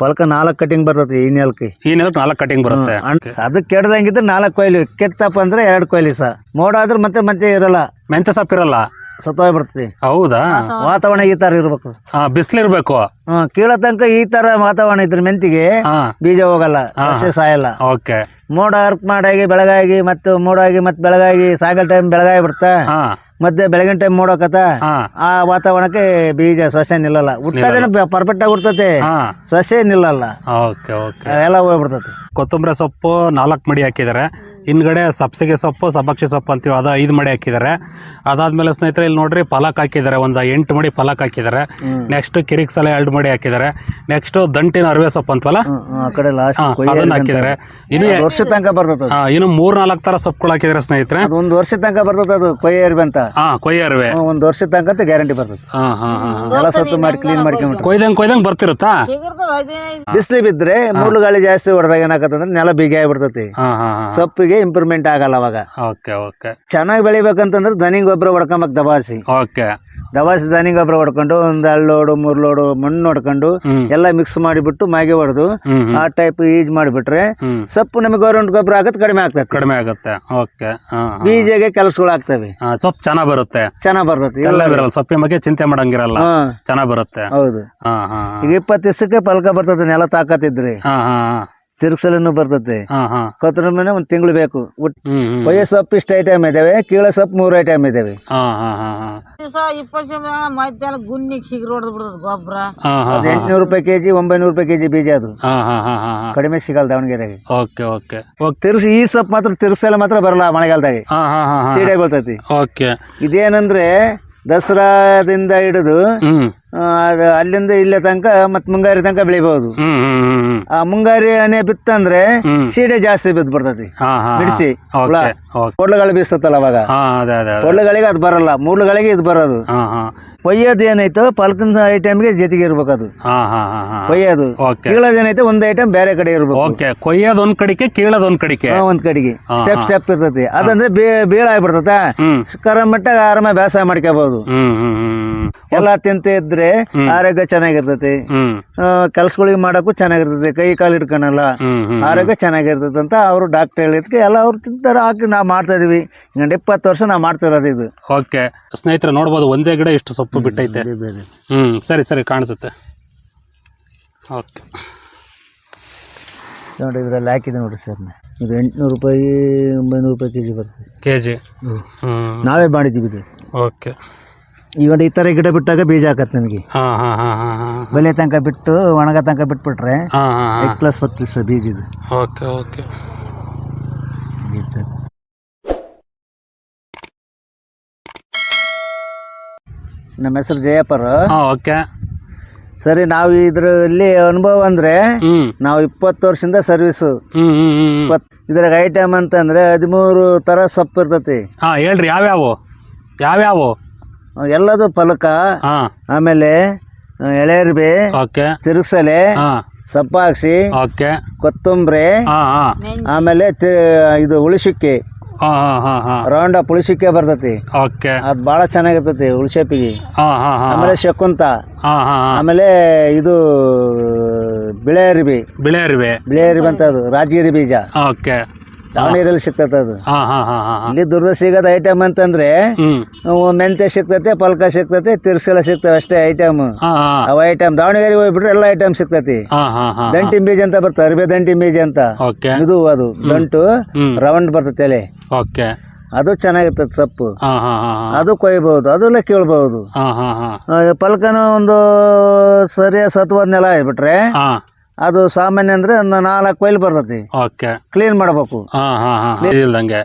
ಪಲ್ಕ ನಾಲ್ಕು ಕಟಿಂಗ್ ಬರ್ತೈತಿ ಈ ನೆಲಕ್ಕೆ. ಈ ನೆಲಕ್ಕೆ ನಾಲ್ಕು ಕಟಿಂಗ್ ಬರುತ್ತೆ. ಅದು ಕೆಡ್ದಂಗಿದ್ರೆ ನಾಲ್ಕು ಕೊಯ್ಲಿ. ಕೆತ್ತಪ್ಪ ಅಂದ್ರೆ ಎರಡು ಕೊಯ್ಲಿ ಸಹ ಮೋಡ ಆದ್ರೆ ಮತ್ತೆ ಮತ್ತೆ ಇರಲ್ಲ. ಮೆಂತ್ಯ ಸೊಪ್ಪು ಇರಲ್ಲ? ಸತ್ತೋಗಿ ಬರ್ತದೆ ಹೌದಾ? ವಾತಾವರಣ. ಈ ತರ ಇರ್ಬೇಕು. ಹಾ ಬಿಸಿಲಿರ್ಬೇಕು ಹ್ಮ್ ಕೀಳೋ ತನಕ ಈ ತರ ವಾತಾವರಣ ಇದ್ರೆ ಮೆಂತಿಗೆ ಬೀಜ ಹೋಗಲ್ಲ ಸಸ್ಯ ಸಾಯಲ್ಲ. ಓಕೆ. ಮೋಡ ಅರ್ಕ್ ಮಾಡಾಗಿ ಬೆಳಗಾಗಿ ಮತ್ತೆ ಮೋಡ ಆಗಿ ಮತ್ತೆ ಬೆಳಗಾಗಿ ಸಾಯಂಕಾಲ ಟೈಮ್ ಬೆಳಗಾಗಿ ಬಿಡ್ತಾ ಹಾ. ಮತ್ತೆ ಬೆಳಗಿನ ಟೈಮ್ ಮೋಡಕತ್ತ ಆ ವಾತಾವರಣಕ್ಕೆ ಬೀಜ ಸಸ್ಯ ನಿಲ್ಲಲ್ಲ. ಹುಟ್ಟೋದೇನ ಪರ್ಫೆಕ್ಟ್ ಆಗಿ ಹುಡ್ತತೆ. ಸಸ್ಯ ನಿಲ್ಲಲ್ಲ. ಎಲ್ಲ ಹೋಗ್ಬಿಡ್ತತಿ. ಕೊತ್ತಂಬರಿ ಸೊಪ್ಪು ನಾಲ್ಕು ಮಡಿ ಹಾಕಿದ್ದಾರೆ. ಹಿಂದ್ಗಡೆ ಸಬ್ಸಿಗೆ ಸೊಪ್ಪು ಸಬಕ್ಷಿ ಸೊಪ್ಪು ಅಂತೀವಿ ಅದು ಐದು ಮಡಿ ಹಾಕಿದ್ದಾರೆ ಅದಾದ್ಮೇಲೆ ಸ್ನೇಹಿತರೆ ಇಲ್ಲಿ ನೋಡ್ರಿ ಪಲಕ್ ಹಾಕಿದ್ದಾರೆ ಒಂದು ಎಂಟು ಮಡಿ ಪಲಕ್ ಹಾಕಿದ್ದಾರೆ ನೆಕ್ಸ್ಟ್ ಕಿರಿಕ್ ಸಲ ಎರಡು ಮಡಿ ಹಾಕಿದ್ದಾರೆ ನೆಕ್ಸ್ಟ್ ದಂಟಿನ ಅರಿವೆ ಸೊಪ್ಪು ಅಂತವಲ್ಲ? ಅದನ್ನ ಹಾಕಿದ್ದಾರೆ ಇನ್ನು ವರ್ಷ ತನಕ ಬರ್ತದ ಹಾ, ಇನ್ನು ಮೂರ್ ನಾಲ್ಕು ತರ ಸೊಪ್ಪುಗಳು ಹಾಕಿದ್ದಾರೆ ಸ್ನೇಹಿತರೆ. ಅದು ಒಂದು ವರ್ಷ ತನಕ ಬರ್ತದೆ ಅದು ಕೊಯ್ಯ ಅರಿವೆ ಅಂತ. ಹಾ ಕೊಯ್ಯ ಅರಿವೆ. ಒಂದು ವರ್ಷ ತನಕ ಗ್ಯಾರಂಟಿ ಬರ್ತದೆ. ಹಾ ಹಾ ಹಾ ಎಲ್ಲ ಸತ್ತು ಮಾಡಿ ಕ್ಲೀನ್ ಮಾಡ್ಕೊಂಡು ಕೊಯ್ದಂಗ್ ಕೊಯ್ದಂಗ್ ಬರ್ತಿರುತ್ತಾ? ಬಿಸಿಲು ಬಿದ್ರೆ ಮುಳ್ಳು ಗಾಳಿ ಜಾಸ್ತಿ ಹೊಡೆದಾಗ ಏನಾಗತ್ತಂದ್ರೆ ನೆಲ ಬಿಗಿ ಆಗ್ಬಿಡ್ತತಿ. ಹಾ ಹಾ ಇಂಪ್ರೂವ್ಮೆಂಟ್ ಆಗಲ್ಲ ಅವಾಗ. Okay okay. ಚೆನ್ನಾಗಿ ಬೆಳಿಬೇಕಂತಂದ್ರೆ ದನಿ ಗೊಬ್ಬರ ಹೊಡ್ಕೊಂಬಕ್ ದಬಾಸಿ. ಓಕೆ. ದಬಾಸಿ ದನಿ ಗೊಬ್ಬರ ಹೊಡ್ಕೊಂಡು ಒಂದ್ ಎರಡು ಲೋಡು ಮೂರ್ ಲೋಡು ಮಣ್ಣು ಹೊಡ್ಕೊಂಡು ಎಲ್ಲ ಮಿಕ್ಸ್ ಮಾಡಿಬಿಟ್ಟು ಮಾಗಿ ಹೊಡೆದು ಆ ಟೈಪ್ ಈಜ್ ಮಾಡಿಬಿಟ್ರೆ ಸೊಪ್ಪು ನಮಗೆ ಗೌರ್ಮೆಂಟ್ ಗೊಬ್ಬರ ಆಗತ್ ಕಡಿಮೆ ಆಗ್ತದೆ ಕಡಿಮೆ ಆಗುತ್ತೆ. ಓಕೆ. ಬೀಜಗೆ ಕೆಲಸಗಳು ಆಗ್ತವೆ ಸೊಪ್ಪು ಚೆನ್ನಾಗ್ ಬರುತ್ತೆ. ಚೆನ್ನಾಗ್ ಬರುತ್ತೆ. ಎಲ್ಲ ಇರಲ್ಲ ಸೊಪ್ಪಿನ ಬಗ್ಗೆ ಚಿಂತೆ ಮಾಡಂಗಿರಲ್ಲ. ಚೆನ್ನಾಗ್ ಬರುತ್ತೆ. ಹೌದು. ಈಗ ಇಪ್ಪತ್ತು ದಿವಸಕ್ಕೆ ಪಲ್ಕ ಬರ್ತದೆ ನೆಲ ತಾಕತ್ತಿದ್ರೆ. ತಿರ್ಗ್ಸಲನ್ನು ಬರ್ತದೆ ಹಾ ಹಾ. ಕೊತ್ತಂಬರಿ ಒಂದ್ ತಿಂಗಳು ಬೇಕು. ಒಯ್ಯ ಕೊಯ್ಯೋ ಸೊಪ್ಪು ಇಷ್ಟು ಐಟಮ್ ಇದಾವೆ ಕೀಳ ಸೊಪ್ಪು ಮೂರು ಐಟಮ್ ಇದಾವೆ. ಹಾ ಹಾ ಹಾ ಹಾ. ದಿವಸ ಇಪ್ಪತ್ತು ಮಧ್ಯಾಹ್ನ ಗುನ್ನಿಗೆ ಸಿಗ್ರು ಹೊಡೆದ್ ಬಿಡೋದು ಗೊಬ್ಬರ. ಎಂಟ್ನೂರು ರೂಪಾಯಿ ಕೆಜಿ ಒಂಬೈನೂರು ರೂಪಾಯಿ ಕೆಜಿ ಬೀಜ ಅದು. ಹಾ ಹಾ ಹಾ ಹಾ ಹಾ. ಕಡಿಮೆ ಸಿಗಲ್ಲ ದಾವಣಗೆರೆಗೆ ಓಕೆ ಓಕೆ. ತಿರ್ಸಿ ಈ ಸೊಪ್ಪು ಮಾತ್ರ ತಿರ್ಸಲ ಮಾತ್ರ ಬರಲ್ಲ ಮಳೆಗಾಲದಾಗ. ಹಾ ಹಾ ಹಾ ಹಾ. ಸೀಡೆ ಬರ್ತೈತಿ. ಓಕೆ. ಇದೇನಂದ್ರೆ ದಸರಾದಿಂದ ಹಿಡಿದು ಅದು ಅಲ್ಲಿಂದ ಇಲ್ಲೇ ತನಕ ಮತ್ ಮುಂಗಾರಿ ತನಕ ಬೆಳಿಬಹುದು ಹ್ಮ್ ಹ್ಮ್ ಹ್ಮ್ ಹ್ಮ್. ಆ ಮುಂಗಾರಿ ಅನೆ ಬಿತ್ತಂದ್ರೆ ಹ್ಮ್. ಸೀಡೆ ಜಾಸ್ತಿ ಬಿದ್ದು ಬರ್ತತಿ ಹಾ ಹಾ ಬಿಡಿಸಿ ಹುಳ. ಕೊಡ್ಲುಗಳು ಬೀಸ್ತತ್ತಲ್ಲ ಅವಾಗ. ಹಾ ಅದೇ ಅದೇ ಅದೇ. ಕೊಡ್ಲುಗಳಿಗೆ ಅದು ಬರಲ್ಲ ಮೂಡ್ಲಗಳಿಗೆ ಇದು ಬರೋದು. ಹಾ ಹಾ. ಕೊಯ್ಯೋದು ಏನೈತೋ ಪಲ್ಕನ್ ಐಟಮ್ಗೆ ಜೊತೆಗೆ ಇರ್ಬೇಕು ಅದು ಹಾ ಹಾ ಹಾ ಹಾ. ಕೊಯ್ಯೋದು ಓಕೆ. ಕೀಳೋದು ಏನೈತೆ ಒಂದ್ ಐಟಮ್ ಬೇರೆ ಕಡೆ ಇರ್ಬೇಕು. ಓಕೆ ಕೊಯ್ಯೋದ್ ಒಂದ್ ಕಡಿಕೆ ಕೀಳೋದ್ ಒಂದ್ ಕಡಿಕೆ. ಹಾ, ಒಂದ್ ಕಡೆಗೆ. ಹಾ, ಸ್ಟೆಪ್ ಹಾ. ಸ್ಟೆಪ್ ಇರ್ತತಿ. ಅದಂದ್ರೆ ಬೇ- ಬೀಳ ಆಗ್ಬಿಡ್ತತ? ಹ್ಮ್. ಕರ ಮಟ್ಟ ಆರಾಮ ಬೇಸಾಯ ಮಾಡ್ಕೋಬಹುದು ಹ್ಮ್ ಹ್ಮ್ ಹ್ಮ್. ಎಲ್ಲ ತಿಂತ ಇದ್ರೆ ಹ್ಮ್. ಆರೋಗ್ಯ ಚೆನ್ನಾಗಿರ್ತೈತಿ. ಕೆಲ್ಸಗಳಿಗೆ ಮಾಡಕ್ಕೂ ಚೆನ್ನಾಗಿರ್ತೈತಿ. ಕೈ ಕಾಲು ಇಟ್ಕೊಳಲ್ಲ ಆರೋಗ್ಯ ಚೆನ್ನಾಗಿರ್ತೈತೆ ಅಂತ ಅವರು ಡಾಕ್ಟರ್ ಹೇಳಿದ್ಕೆ ಎಲ್ಲ ಅವ್ರು ತಿಂತಾರೆ. ಹಾಕಿ ನಾವು ಮಾಡ್ತಾ ಇದೀವಿ. ಇನ್ನೊಂದು ಇಪ್ಪತ್ತು ವರ್ಷ ನಾವು ಮಾಡ್ತಿರೋದು ಇದು. ಓಕೆ. ಸ್ನೇಹಿತರೆ ನೋಡ್ಬೋದು ಒಂದೇ ಗಿಡ ಇಷ್ಟು ಸೊಪ್ಪು ಬಿಟ್ಟೈತೆ. ಹ್ಮ್ ಸರಿ ಸರಿ ಕಾಣಿಸುತ್ತೆ. ಓಕೆ. ನೋಡಿ ಇದ್ರಲ್ಲಿ ಹಾಕಿದೆ ನೋಡಿ ಸರ್ ಇದು ಎಂಟುನೂರು ರೂಪಾಯಿ ಒಂಬೈನೂರು ರೂಪಾಯಿ ಕೆ ಜಿ ಬರ್ತದೆ ಕೆ ಜಿ ನಾವೇ ಮಾಡಿದ್ದೀವಿ ಇದು. ಓಕೆ. ಈಗ ಈ ಥರ ಗಿಡ ಬಿಟ್ಟಾಗ ಬೀಜ ಹಾಕತ್ತೆ ನಮಗೆ. ಹಾ ಹಾ ಹಾ ಹಾ ಹಾ. ಬೆಲೆ ತನಕ ಬಿಟ್ಟು ಒಣಗ ತನಕ ಬಿಟ್ಬಿಟ್ರೆ ಹಾ ಹಾ ಹಾ. ಐದು ಪ್ಲಸ್ ಹತ್ತು ಸರ್ ಬೀಜ ಇದು ಓಕೆ ಓಕೆ. ಈ ಥರ. ನಮ್ಮ ಹೆಸರು ಜಯಪ್ಪರು. ಹಾ ಓಕೆ. ಸರಿ ನಾವು ಇದರಲ್ಲಿ ಅನುಭವ ಅಂದ್ರೆ ನಾವು ಇಪ್ಪತ್ತು ವರ್ಷದಿಂದ ಸರ್ವಿಸು ಇಪ್ಪತ್ ಇದ್ರಾಗ ಐಟಮ್ ಅಂತಂದ್ರೆ ಹದಿಮೂರು ತರ ಸೊಪ್ಪು ಇರ್ತೈತಿ. ಹಾ ಹೇಳ್ರಿ ಯಾವ್ಯಾವು? ಯಾವ್ಯಾವು? ಎಲ್ಲದು ಫಲಕ ಹಾ. ಆಮೇಲೆ ಎಳೆರ್ಬಿ ಓಕೆ. ತಿರುಸಲೆ ಹಾ. ಸಪ್ಪಾಕ್ಸಿ ಓಕೆ. ಕೊತ್ತಂಬರಿ ಹಾ ಹಾ. ಆಮೇಲೆ ತಿ- ಇದು ಉಳಿಸಿಕ್ಕಿ ಹಾ ಹಾ ಹಾ ಹಾ. ರೌಂಡ್ ಅಪ್ ಉಳಿಸಿಕ್ಕೆ ಬರ್ತತಿ. ಓಕೆ. ಅದ್ ಬಹಳ ಚೆನ್ನಾಗಿರ್ತತಿ ಉಳಿಸೇಪಿಗೆ ಹಾ ಹಾ ಹಾ ಆಮೇಲೆ ಶಕುಂತ. ಹಾ ಹಾ ಹಾ. ಆಮೇಲೆ ಇದು ಬಿಳೆ ಅರಿಬಿ ಬಿಳೆ ಅರಿವೆ ಬಿಳೆ ಅರಿಬಿ ಅಂತ ಅದು ರಾಜಗಿರಿ ಬೀಜ. ಓಕೆ. ದಾವಣಗೆರೆಯಲ್ಲಿ ಸಿಗ್ತೈತೆ ಅದು. ಹಾ ಹಾ ಹಾ ಹಾ ಹಾ. ಇಲ್ಲಿ ದುರ್ಗ ಸಿಗೋದು ಐಟಮ್ ಅಂತಂದ್ರೆ ಹ್ಮ್. ಅವು ಮೆಂತೆ ಸಿಕ್ತತೆ ಪಲ್ಕ ಸಿಗ್ತೈತೆ ತಿರ್ಸಲ ಸಿಗ್ತವೆ ಅಷ್ಟೇ ಐಟಮ್ ಹಾ ಹಾ. ಅವ ಐಟಮ್ ದಾವಣಗೆರೆಗೆ ಹೋಗ್ಬಿಟ್ರೆ ಎಲ್ಲ ಐಟಮ್ ಸಿಕ್ತತಿ ಹಾ ಹಾ ಹಾ ದಂಟಿ ಬೀಜ ಅಂತ ಬರ್ತದೆ ಅರಿಬೆ ದಂಟಿ ಬೀಜ ಅಂತ. ಓಕೆ. ಇದು ಅದು ದಂಟು ಹ್ಮ್. ರೌಂಡ್ ಬರ್ತೈತೆ ಎಲೆ ಓಕೆ. ಅದು ಚೆನ್ನಾಗಿರ್ತದೆ ಸೊಪ್ಪು. ಹಾ ಹಾ ಹಾ ಹಾ. ಅದು ಕೊಯ್ಬಹುದು ಅದೆಲ್ಲ ಕೀಳ್ಬಹುದು ಹಾ ಹಾ ಹಾ. ಆ, ಪಲ್ಕನ ಒಂದು ಸರಿಯ ಸತ್ವಾದ ನೆಲ ಆಗ್ಬಿಟ್ರೆ ಹಾ. ಅದು ಸಾಮಾನ್ಯ ಅಂದ್ರೆ ಒಂದು ನಾಲ್ಕು ಕೊಯ್ಲು ಬರ್ತೈತಿ. ಓಕೆ. ಕ್ಲೀನ್ ಮಾಡಬೇಕು. ಹಾ ಹಾ ಹಾ ಇಲ್ದಂಗೆ.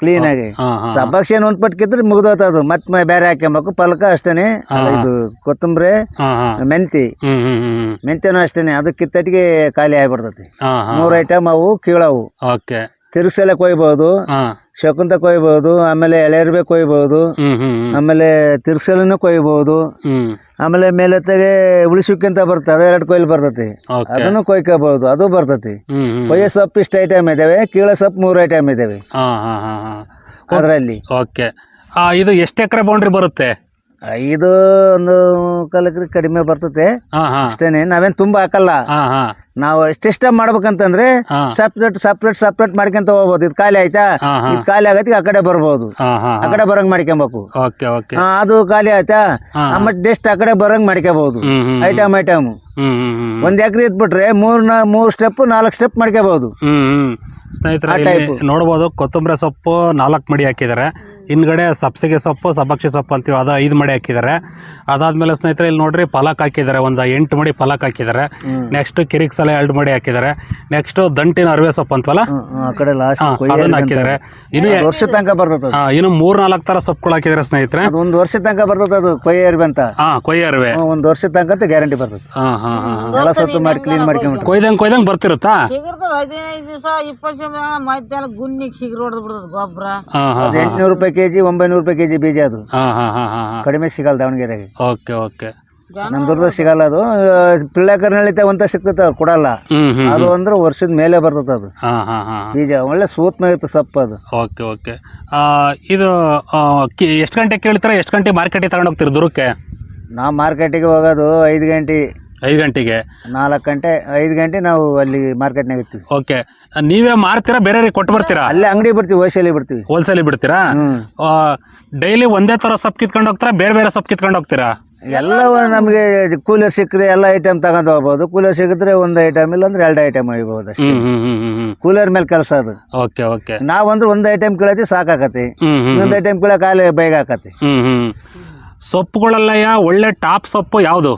ಕ್ಲೀನ್ ಆಗಿ. ಹಾ ಹಾ ಸಬ್ಬಾಕ್ಷಿ ಏನು ಒಂದ್ ಪಟ್ಕಿದ್ರೆ ಮುಗ್ದೋತ ಅದು. ಮತ್ತೆ ಬೇರೆ ಹಾಕ್ಯಂಬೇಕು. ಪಲಕ ಅಷ್ಟೇನೆ. ಇದು ಕೊತ್ತಂಬರಿ ಹಾ ಹಾ. ಮೆಂತಿ ಹ್ಮ್ ಹ್ಮ್ ಹ್ಮ್ ಮೆಂತ್ಯನೂ ಅಷ್ಟೇನೆ. ಅದು ಕಿತ್ತಟಿಗೆ ಖಾಲಿ ಆಗ್ಬಿಡ್ತೈತಿ. ಹಾ ಹಾ ಮೂರು ಐಟಮ್ ಅವು ಕೀಳವು. ಓಕೆ. ತಿರುಗ್ಸಲೆ ಕೊಯ್ಬಹುದು ಶಕುಂತ ಕೊಯ್ಬಹುದು ಆಮೇಲೆ ಎಳೆರ್ಬೆ ಕೊಯ್ಬಹುದು ಆಮೇಲೆ ತಿರ್ಗ್ಸಲನ್ನು ಕೊಯ್ಬಹುದು ಆಮೇಲೆ ಮೇಲೆತ್ತಾಗೆ ಉಳಿಸುಕ್ಕೆ ಅಂತ ಬರ್ತದೆ ಅದು ಎರಡು ಕೊಯ್ಲು ಬರ್ತತಿ. ಅದನ್ನು ಕೊಯ್ಕೋಬಹುದು ಅದು ಬರ್ತತಿ. ಕೊಯ್ಯ ಸೊಪ್ಪು ಇಷ್ಟು ಐಟಮ್ ಇದಾವೆ ಕೀಳ ಸೊಪ್ಪು ಮೂರು ಐಟಮ್ ಇದಾವೆ. ಅದರಲ್ಲಿ. ಓಕೆ. ಆ ಇದು ಎಷ್ಟು ಎಕರೆ ಬೌಂಡ್ರಿ ಬರುತ್ತೆ? ಐದು ಒಂದು ಕಾಲಕ್ಕೆ ಕಡಿಮೆ ಬರ್ತತೆ. ಅಷ್ಟೇನೆ ನಾವೇನ್ ತುಂಬಾ ಹಾಕಲ್ಲ. ನಾವು ಎಷ್ಟೆಷ್ಟ ಮಾಡ್ಬೇಕಂತಂದ್ರೆ ಸಪ್ರೇಟ್ ಸಪ್ರೇಟ್ ಸಪ್ರೇಟ್ ಮಾಡ್ಕೊಂತ ಹೋಗ್ಬೋದು. ಇದು ಖಾಲಿ ಆಯ್ತಾ? ಇದು ಖಾಲಿ ಆಗತ್ತೆ ಆ ಕಡೆ ಬರ್ಬೋದು. ಆ ಕಡೆ ಬರಂಗ್ ಮಾಡ್ಕೊಬೇಕು. ಅದು ಖಾಲಿ ಆಯ್ತಾ? ನಮ್ಮ ಡೆಸ್ಟ್ ಮತ್ತೆ ಜಸ್ಟ್ ಆ ಕಡೆ ಬರಂಗ್ ಮಾಡ್ಕೋಬಹುದು ಐಟಮ್ ಐಟಮ್ ಒಂದ್ ಎಕರೆ ಇದ್ಬಿಟ್ರೆ ಮೂರ್ ಮೂರ್ ಸ್ಟೆಪ್ ನಾಲ್ಕು ಸ್ಟೆಪ್ ಮಾಡ್ಕೋಬಹುದು ಸ್ನೇಹಿತರೆ ಆ ನೋಡ್ಬೋದು ಕೊತ್ತಂಬರಿ ಸೊಪ್ಪು ನಾಲ್ಕು ಮಡಿ ಹಾಕಿದ್ದಾರೆ. ಹಿಂದ್ಗಡೆ ಸಬ್ಸಿಗೆ ಸೊಪ್ಪು ಸಬಕ್ಷಿ ಸೊಪ್ಪು ಅಂತೀವಿ ಅದು ಐದು ಮಡಿ ಹಾಕಿದ್ದಾರೆ ಅದಾದ್ಮೇಲೆ ಸ್ನೇಹಿತರೆ ಇಲ್ಲಿ ನೋಡ್ರಿ ಫಲಕ್ ಹಾಕಿದ್ದಾರೆ ಒಂದು ಎಂಟು ಮಡಿ ಫಲಕ್ ಹಾಕಿದ್ದಾರೆ ನೆಕ್ಸ್ಟ್ ಕಿರಿಕ್ ಸಲ ಎರಡು ಮಡಿ ಹಾಕಿದ್ದಾರೆ ನೆಕ್ಸ್ಟ್ ದಂಟಿನ ಅರಿವೆ ಸೊಪ್ಪು ಅಂತವಲ್ಲ? ಆ ಕಡೆ ಲಾಸ್ಟ್ ಹಾ, ಅದನ್ನ ಹಾಕಿದ್ದಾರೆ ಇನ್ನು ವರ್ಷ ತನಕ ಬರ್ತದ ಇನ್ನು ಮೂರ್ ನಾಲ್ಕು ತರ ಸೊಪ್ಪುಗಳು ಹಾಕಿದ್ರೆ ಸ್ನೇಹಿತರೆ. ಅದು ಒಂದ್ ವರ್ಷ ತನಕ ಬರ್ತದೆ ಅದು ಕೊಯ್ಯರ್ಬಿ ಅಂತ. ಹಾ ಕೊಯ್ಯ ಅರಿವೆ. ಒಂದು ವರ್ಷ ತನಕ ಅಂತ ಗ್ಯಾರಂಟಿ ಬರ್ತದೆ. ಹಾ ಹಾ ಹಾ ಎಲ್ಲ ಸತ್ತು ಮಾಡಿ ಕ್ಲೀನ್ ಮಾಡ್ಕೊಂಬಿಟ್ಟು ಕೊಯ್ದಂಗ್ ಕೊಯ್ದಂಗ್ ಬರ್ತಿರುತ್ತಾ? ಹದಿನೈದು ದಿವಸ ಇಪ್ಪತ್ತು ಗುನ್ನಿಗೆ ಸಿಗರ್ ಹೊಡೆದ್ ಬಿಡ್ತದ ಗೊಬ್ಬರ. ಎಂಟ್ನೂರು ರೂಪಾಯಿ ಕೆಜಿ ಒಂಬೈನೂರು ರೂಪಾಯಿ ಕೆಜಿ ಬೀಜ ಅದು. ಹಾ ಹಾ ಹಾ ಹಾ ಹಾ. ಕಡಿಮೆ ಸಿಗಲ್ಲ ದಾವಣಗೆರೆಗೆ ಓಕೆ ಓಕೆ. ನಮ್ ದುರ್ದ ಸಿಗಲ್ಲ ಅದು. ಪಿಳ್ಳಕರ್ನಳ್ಳಿತ ಅಂತ ಸಿಗ್ತೈತೆ ಅವ್ರು ಕೊಡಲ್ಲ. ಹ್ಮ್ ಹ್ಮ್ ಅದು ಅಂದ್ರೆ ವರ್ಷದ ಮೇಲೆ ಬರ್ತದೆ ಅದು. ಹಾ ಹಾ ಹಾ ಬೀಜ ಒಳ್ಳೆ ಸೂತ್ನ ಇರುತ್ತೆ ಸೊಪ್ಪು ಅದು. Okay okay. ಇದು ಎಷ್ಟು ಗಂಟೆ ಕೇಳ್ತೀರಾ? ಎಷ್ಟು ಗಂಟೆ ಮಾರ್ಕೆಟಿಗೆ ತಗೊಂಡು ಹೋಗ್ತೀರಿ ದುರ್ಗಕ್ಕೆ ನಾವು ಮಾರ್ಕೆಟಿಗೆ ಹೋಗೋದು ಐದು ಗಂಟೆ ಐದು ಗಂಟೆಗೆ? ನಾಲ್ಕು ಗಂಟೆ ಐದು ಗಂಟೆ ನಾವು ಅಲ್ಲಿ ಮಾರ್ಕೆಟ್ನಾಗ ಇರ್ತೀವಿ. ಓಕೆ. ನೀವೇ ಮಾರ್ತೀರಾ ಬೇರೆಯವ್ರಿಗೆ ಕೊಟ್ಟು ಬರ್ತೀರಾ? ಅಲ್ಲೇ ಅಂಗಡಿ ಬರ್ತೀವಿ ಹೋಲ್ಸೇಲಿ ಬಿಡ್ತೀವಿ. ಹೋಲ್ಸೇಲಿ ಬಿಡ್ತೀರಾ? ಡೈಲಿ ಒಂದೇ ಥರ ಸೊಪ್ಪು ಕಿತ್ಕೊಂಡು ಹೋಗ್ತೀರಾ ಬೇರೆ ಬೇರೆ ಸೊಪ್ಪು ಕಿತ್ಕೊಂಡು ಹೋಗ್ತೀರಾ? ಎಲ್ಲ ನಮಗೆ ಕೂಲರ್ ಸಿಕ್ಕರೆ ಎಲ್ಲ ಐಟಮ್ ತಗೊಂಡು ಹೋಗ್ಬೋದು. ಕೂಲರ್ ಸಿಕ್ಕಿದ್ರೆ ಒಂದು ಐಟಮ್ ಇಲ್ಲ ಅಂದ್ರೆ ಎರಡು ಐಟಮ್ ಒಯ್ಬೋದು ಕೂಲರ್ ಮೇಲೆ ಕೆಲಸ ಅದು. Okay okay. ನಾವಂದ್ರೆ ಒಂದು ಐಟಮ್ ಕೇಳತಿ ಸಾಕಾಕತಿ ಇನ್ನೊಂದು ಐಟಮ್ ಕೇಳಕ್ ಕಾಲೇ ಬೇಗ ಹಾಕತಿ ಸೊಪ್ಪುಗಳಲ್ಲಯ್ಯ ಒಳ್ಳೆ ಟಾಪ್ ಸೊಪ್ಪು ಯಾವುದು?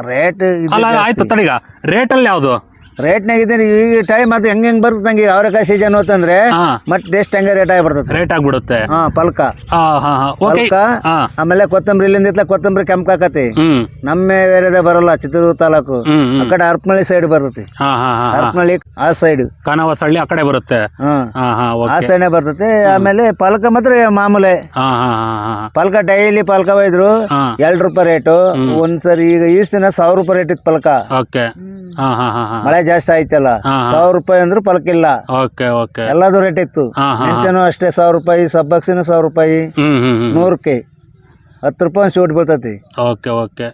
ರೇಟ್ ಅಲ್ಲ ಆಯ್ತು ತಡಿಗ. ರೇಟಲ್ಲಿ ಯಾವುದು? ರೇಟ್ನಾಗ ಇದ್ದೀನಿ ಈ ಟೈಮ್ ಅದು ಹೆಂಗ್ ಹೆಂಗ್ ಬರ್ತದೆ ನಂಗೆ ಅವರೆಕಾಯಿ ಸೀಸನ್ ಹೋತಂದ್ರೆ ಹಾ. ಮತ್ತೆ ಎಷ್ಟು ಹಂಗೆ ರೇಟ್ ಆಗಿ ಬರ್ತದೆ. ರೇಟ್ ಆಗ್ಬಿಡುತ್ತೆ. ಹಾ ಪಲ್ಕ. ಹಾ ಹಾ ಹಾ. ಓಕೆ ಪಲ್ಕ ಹಾ. ಆಮೇಲೆ ಕೊತ್ತಂಬರಿ ಇಲ್ಲಿಂದ ಇತ್ಲ ಕೊತ್ತಂಬರಿ ಕೆಂಪಾಕತಿ ಹ್ಮ್. ನಮ್ಮ ಏರಿಯಾದ ಬರಲ್ಲ ಚಿತ್ರದುರ್ಗ ತಾಲೂಕು. ಹ್ಮ್ ಆ ಹ್ಮ್ ಕಡೆ ಹರಪನಹಳ್ಳಿ ಸೈಡ್ ಬರ್ತೈತಿ. ಹಾ ಹಾ ಹಾ ಹಾ. ಹರಪನಹಳ್ಳಿ ಆ ಸೈಡ್ ಕಾನವಸಳ್ಳಿ ಆ ಕಡೆ ಬರುತ್ತೆ. ಹಾ. ಹಾ ಹಾ ಆ ಓಕೆ ಸೈಡ್ನೇ ಬರ್ತೈತಿ. ಆಮೇಲೆ ಪಲ್ಕ ಮಾತ್ರ ಮಾಮೂಲೆ. ಹಾ ಹಾ ಹಾ ಹಾ ಪಲ್ಕ ಡೈಲಿ ಪಲ್ಕ ಒಯ್ದ್ರು ಹಾ. ಎರಡು ರೂಪಾಯಿ ರೇಟು ಒಂದ್ಸರಿ ಈಗ ಈಸ್ಟ್ ದಿನ ಸಾವಿರ ರೂಪಾಯಿ ರೇಟ್ ಇತ್ತು ಪಲ್ಕ. ಓಕೆ ಹಾ ಹಾ ಹಾ ಹಾ. ಮಳೆ ಜಾಸ್ತಿ ಆಯ್ತಲ್ಲ. ಸಾವಿರ ರೂಪಾಯಿ ಅಂದ್ರೆ ಫಲಕಿಲ್ಲ ಇಲ್ಲ ಓಕೆ ಓಕೆ. ಎಲ್ಲದು ರೇಟ್ ಇತ್ತು. ಎಂತೇನು. ಅಷ್ಟೇ ಸಾವಿರ ರೂಪಾಯಿ ಸಬ್ಬಕ್ಸಿನೂ ಸಾವಿರ ರೂಪಾಯಿ. ನೂರಕ್ಕೆ. ಹತ್ತು ರೂಪಾಯಿ ಒಂದು ಶೂಟ್ ಬೀಳ್ತೈತಿ. Okay okay.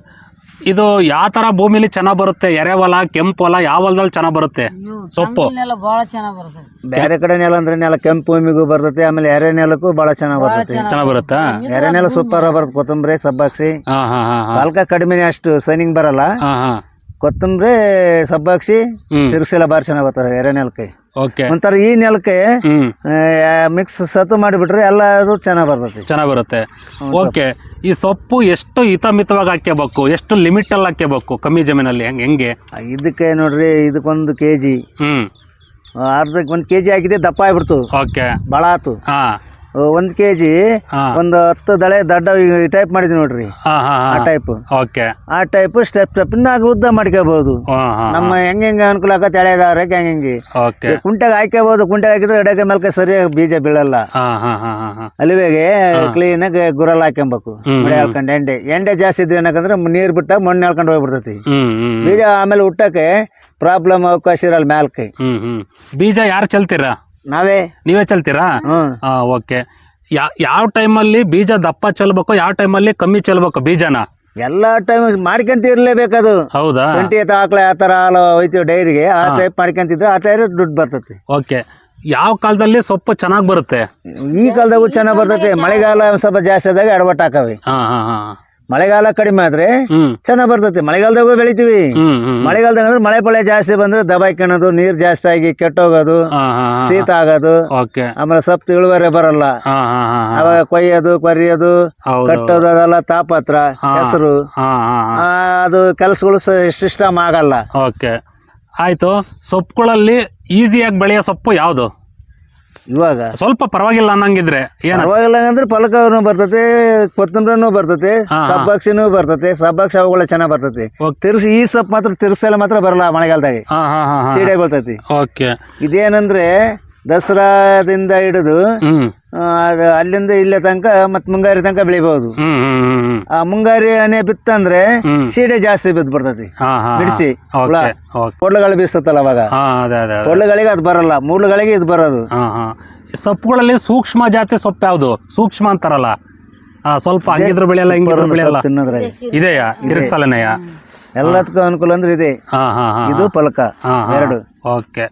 ಇದು ಯಾವ ತರ ಭೂಮಿಲಿ ಚೆನ್ನಾಗ್ ಬರುತ್ತೆ? ಎರೆಹೊಲ ಕೆಂಪು ಹೊಲ ಯಾವ ಹೊಲದಲ್ಲಿ ಚೆನ್ನಾಗ್ ಬರುತ್ತೆ? ಸೊಪ್ಪು. ಚೆನ್ನಾಗಿ ಬೇರೆ ಕಡೆ ನೆಲ ಅಂದ್ರೆ ನೆಲ ಕೆಂಪು ಭೂಮಿಗೂ ಬರ್ತೈತಿ ಆಮೇಲೆ ಎರೆ ನೆಲಕ್ಕೂ ಬಹಳ ಚೆನ್ನಾಗಿ ಬರ್ತೈತಿ. ಚೆನ್ನಾಗ್ ಬರುತ್ತಾ? ಎರೆ ನೆಲ ಸೂಪರ್ ಬರುತ್ತೆ ಕೊತ್ತಂಬರಿ ಸಬ್ಬಾಕ್ಸಿ. ಹಾ ಹಾ ಹಾ ಹಾ. ಪಲ್ಕ ಕಡಿಮೆನೆ ಅಷ್ಟು ಸೈನಿಂಗ್ ಬರಲ್ಲ. ಹಾ ಹಾ. ಕೊತ್ತಂಬರಿ ಸಬ್ಬಾಕ್ಸಿ ಹ್ಮ್. ಬಾರಿ ಭಾಳ ಚೆನ್ನಾಗಿ ಬರ್ತದೆ ಎರೆ ನೆಲಕ್ಕೆ. ಓಕೆ. ಒಂಥರ ಈ ನೆಲಕ್ಕೆ ಮಿಕ್ಸ್ ಸತು ಮಾಡಿಬಿಟ್ರೆ ಎಲ್ಲ ಅದು ಚೆನ್ನಾಗಿ ಬರ್ತೈತಿ ಚೆನ್ನಾಗಿ ಬರುತ್ತೆ. ಓಕೆ. ಈ ಸೊಪ್ಪು ಎಷ್ಟು ಹಿತಮಿತವಾಗಿ ಹಾಕ್ಯಬೇಕು? ಎಷ್ಟು ಲಿಮಿಟ್ ಅಲ್ಲಿ ಹಾಕ್ಕೋಬೇಕು ಕಮ್ಮಿ ಜಮೀನಲ್ಲಿ? ಹೆಂಗ್ ಹೆಂಗೆ? ಇದಕ್ಕೆ ನೋಡ್ರಿ ಇದಕ್ಕೊಂದು ಕೆ ಜಿ ಹ್ಮ್ ಅರ್ಧಕ್ಕೆ ಒಂದು ಕೆ ಜಿ ಹಾಕಿದೆ ದಪ್ಪ ಆಗ್ಬಿಡ್ತು. ಓಕೆ. ಭಾಳ ಆತು. ಹಾ. ಒಂದು ಕೆಜಿ ಒಂದ್ ಹತ್ತು ದಳೆ ದಡ್ಡ ಟೈಪ್ ಮಾಡಿದ್ವಿ ನೋಡ್ರಿ. ಆ ಟೈಪ್ ಓಕೆ. ಆ ಟೈಪ್ ಸ್ಟೆಪ್ ಸ್ಟೆಪ್ ನಾಗ ಉದ್ದ ಮಾಡ್ಕೋಬಹುದು ನಮ್ಮ ಹೆಂಗ್ ಹೆಂಗ್ ಅನುಕೂಲ ಆಗತ್ತೆ ಎಳೆದವ್ರಕ್ಕೆ ಹೆಂಗ್ ಹೆಂಗೆ ಕುಂಟೆಗೆ ಹಾಕೋಬಹುದು ಕುಂಟೆಗೆ ಹಾಕಿದ್ರೆ ಎಡಕ್ಕೆ ಮೇಲೆ ಸರಿಯಾಗಿ ಬೀಜ ಬೀಳಲ್ಲ. ಹಾ ಕ್ಲೀನ್ ಆಗಿ ಗುರಲ್ ಹಾಕ್ಕೊಬೇಕು ಮಳೆ ಹಾಕೊಂಡು ಎಂಡೆ. ಎಂಡೆ ಜಾಸ್ತಿ ಇದ್ರೆ ಏನಕಂದ್ರೆ ನೀರ್ ಬಿಟ್ಟ ಮಣ್ಣು ಹೇಳ್ಕೊಂಡು ಹೋಗ್ಬಿಡ್ತೈತಿ. ಬೀಜ ಆಮೇಲೆ ಹುಟ್ಟಕ್ಕೆ ಪ್ರಾಬ್ಲಮ್ ಅವಕಾಶ ಇರಲ್ಲ ಮ್ಯಾಲ್ಕೈ. ಬೀಜ ಯಾರು ಚೆಲ್ತೀರಾ? ನಾವೇ? ನೀವೇ ಚೆಲ್ತೀರಾ? ಹ್ಮ್ ಹಾ ಓಕೆ. ಯಾ ಯಾವ ಟೈಮಲ್ಲಿ ಬೀಜ ದಪ್ಪ ಚೆಲ್ಬೇಕು ಯಾವ ಟೈಮಲ್ಲಿ ಕಮ್ಮಿ ಚೆಲ್ಬೇಕು ಬೀಜನ? ಎಲ್ಲಾ ಟೈಮ್ ಮಾಡ್ಕೊಂತ ಇರ್ಲೇಬೇಕದು. ಹೌದಾ? ಟ್ವೆಂಟಿ ಎತ್ತ ಆಕಳ ಆ ಥರ ಹಾಲು ಹೋಯ್ತೀವಿ ಡೈರಿಗೆ ಆ ಟೈಪ್ ಮಾಡ್ಕೊಂತಿದ್ರೆ ಆ ಟೈರ್ ದುಡ್ಡು ಬರ್ತೈತಿ ಓಕೆ. ಯಾವ ಕಾಲದಲ್ಲಿ ಸೊಪ್ಪು ಚೆನ್ನಾಗಿ ಬರುತ್ತೆ? ಈ ಕಾಲದಾಗೂ ಚೆನ್ನಾಗಿ ಬರ್ತೈತಿ ಮಳೆಗಾಲ ಸ್ವಲ್ಪ ಜಾಸ್ತಿ ಆದಾಗ ಎಡವಟ್ಟು ಹಾಕವಿ ಹಾ ಹಾ ಹಾ. ಮಳೆಗಾಲ ಕಡಿಮೆ ಆದ್ರೆ ಚೆನ್ನಾಗ್ ಬರ್ತೈತಿ ಮಳೆಗಾಲದಾಗೂ ಬೆಳಿತೀವಿ. ಮಳೆಗಾಲದಾಗ ಅಂದ್ರೆ ಮಳೆ ಪಳೆ ಜಾಸ್ತಿ ಬಂದ್ರೆ ದಬಾಯ್ಕೊಳೋದು ನೀರ್ ಜಾಸ್ತಿ ಆಗಿ ಕೆಟ್ಟೋಗೋದು ಶೀತ ಆಗೋದು. ಆಮೇಲೆ ಸೊಪ್ಪು ಇಳುವರಿ ಬರಲ್ಲ. ಅವಾಗ ಕೊಯ್ಯೋದು ಕೊರಿಯೋದು ಕಟ್ಟೋದು ಅದೆಲ್ಲ ತಾಪತ್ರ. ಹೆಸರು ಅದು ಕೆಲಸಗಳು ಸಿಸ್ಟಮ್ ಆಗಲ್ಲ. ಆಯ್ತು. ಸೊಪ್ಪುಗಳಲ್ಲಿ ಈಸಿಯಾಗಿ ಬೆಳೆಯೋ ಸೊಪ್ಪು ಯಾವುದು? ಇವಾಗ? ಸ್ವಲ್ಪ ಪರವಾಗಿಲ್ಲ ಅನ್ನಂಗಿದ್ರೆ ಏನ? ಪರವಾಗಿಲ್ಲ ಅಂದ್ರೆ ಪಲಕನು ಬರ್ತತೆ ಕೊತ್ತಂಬರಿನೂ ಬರ್ತತೆ ಹಾ, ಬರ್ತತೆ ಸಬ್ಬಾಕ್ಸಿನೂ ಬರ್ತೈತಿ ಸಬ್ಬಾಕ್ಸಿ ಅವುಗಳ ಚೆನ್ನಾಗಿ ಬರ್ತತೆ. ತಿರ್ಸಿ ಈ ಸೊಪ್ಪು ಮಾತ್ರ ತಿರ್ಸಲ ಮಾತ್ರ ಬರಲ್ಲ ಮಳೆಗಾಲದಾಗ. ಸೀಡೆ ಬರ್ತೈತಿ. ಓಕೆ. ಇದೇನಂದ್ರೆ ದಸರಾದಿಂದ ಹಿಡಿದು ಅದು ಅಲ್ಲಿಂದ ಇಲ್ಲೇ ತನಕ ಮತ್ ಮುಂಗಾರಿ ತನಕ ಬೆಳಿಬಹುದು ಹ್ಮ್ ಹ್ಮ್ ಹ್ಮ್ ಹ್ಮ್. ಆ ಮುಂಗಾರಿ ಹನಿ ಬಿತ್ತಂದ್ರೆ ಸೀಡೆ ಜಾಸ್ತಿ ಬಿದ್ದು ಬರ್ತೈತಿ ಹಾ ಹಾ ಬಿಡಿಸಿ ಹುಳ. Okay okay. ಕೊಡ್ಲುಗಳು ಬೀಸ್ತತ್ತಲ್ಲ ಅವಾಗ. ಹಾ ಅದೇ ಅದೇ ಅದೇ. ಕೊಡ್ಲುಗಳಿಗೆ ಅದು ಬರಲ್ಲ ಮೂಳುಗಳಿಗೆ ಇದು ಬರೋದು. ಹಾ ಹಾ. ಸೊಪ್ಪುಗಳಲ್ಲಿ ಸೂಕ್ಷ್ಮ ಜಾತಿ ಸೊಪ್ಪು ಯಾವುದು? ಸೂಕ್ಷ್ಮ ಅಂತಾರಲ್ಲ. ಆ, ಸ್ವಲ್ಪ ಹಂಗಿದ್ರು ಬೆಳೆಯಲ್ಲ ಹಿಂಗಿದ್ರು ಬೆಳೆಯಲ್ಲ. ತಿನ್ನೋದ್ರಾಗ ಇದೆಯಾ? ಕಿರಿಕ್ಸಾಲನೆಯ? ಎಲ್ಲದಕ್ಕೂ ಅನುಕೂಲ ಅಂದ್ರೆ ಇದೆ. ಹಾ ಹಾ ಹಾ ಇದು ಫಲಕ. ಎರಡು. ಓಕೆ.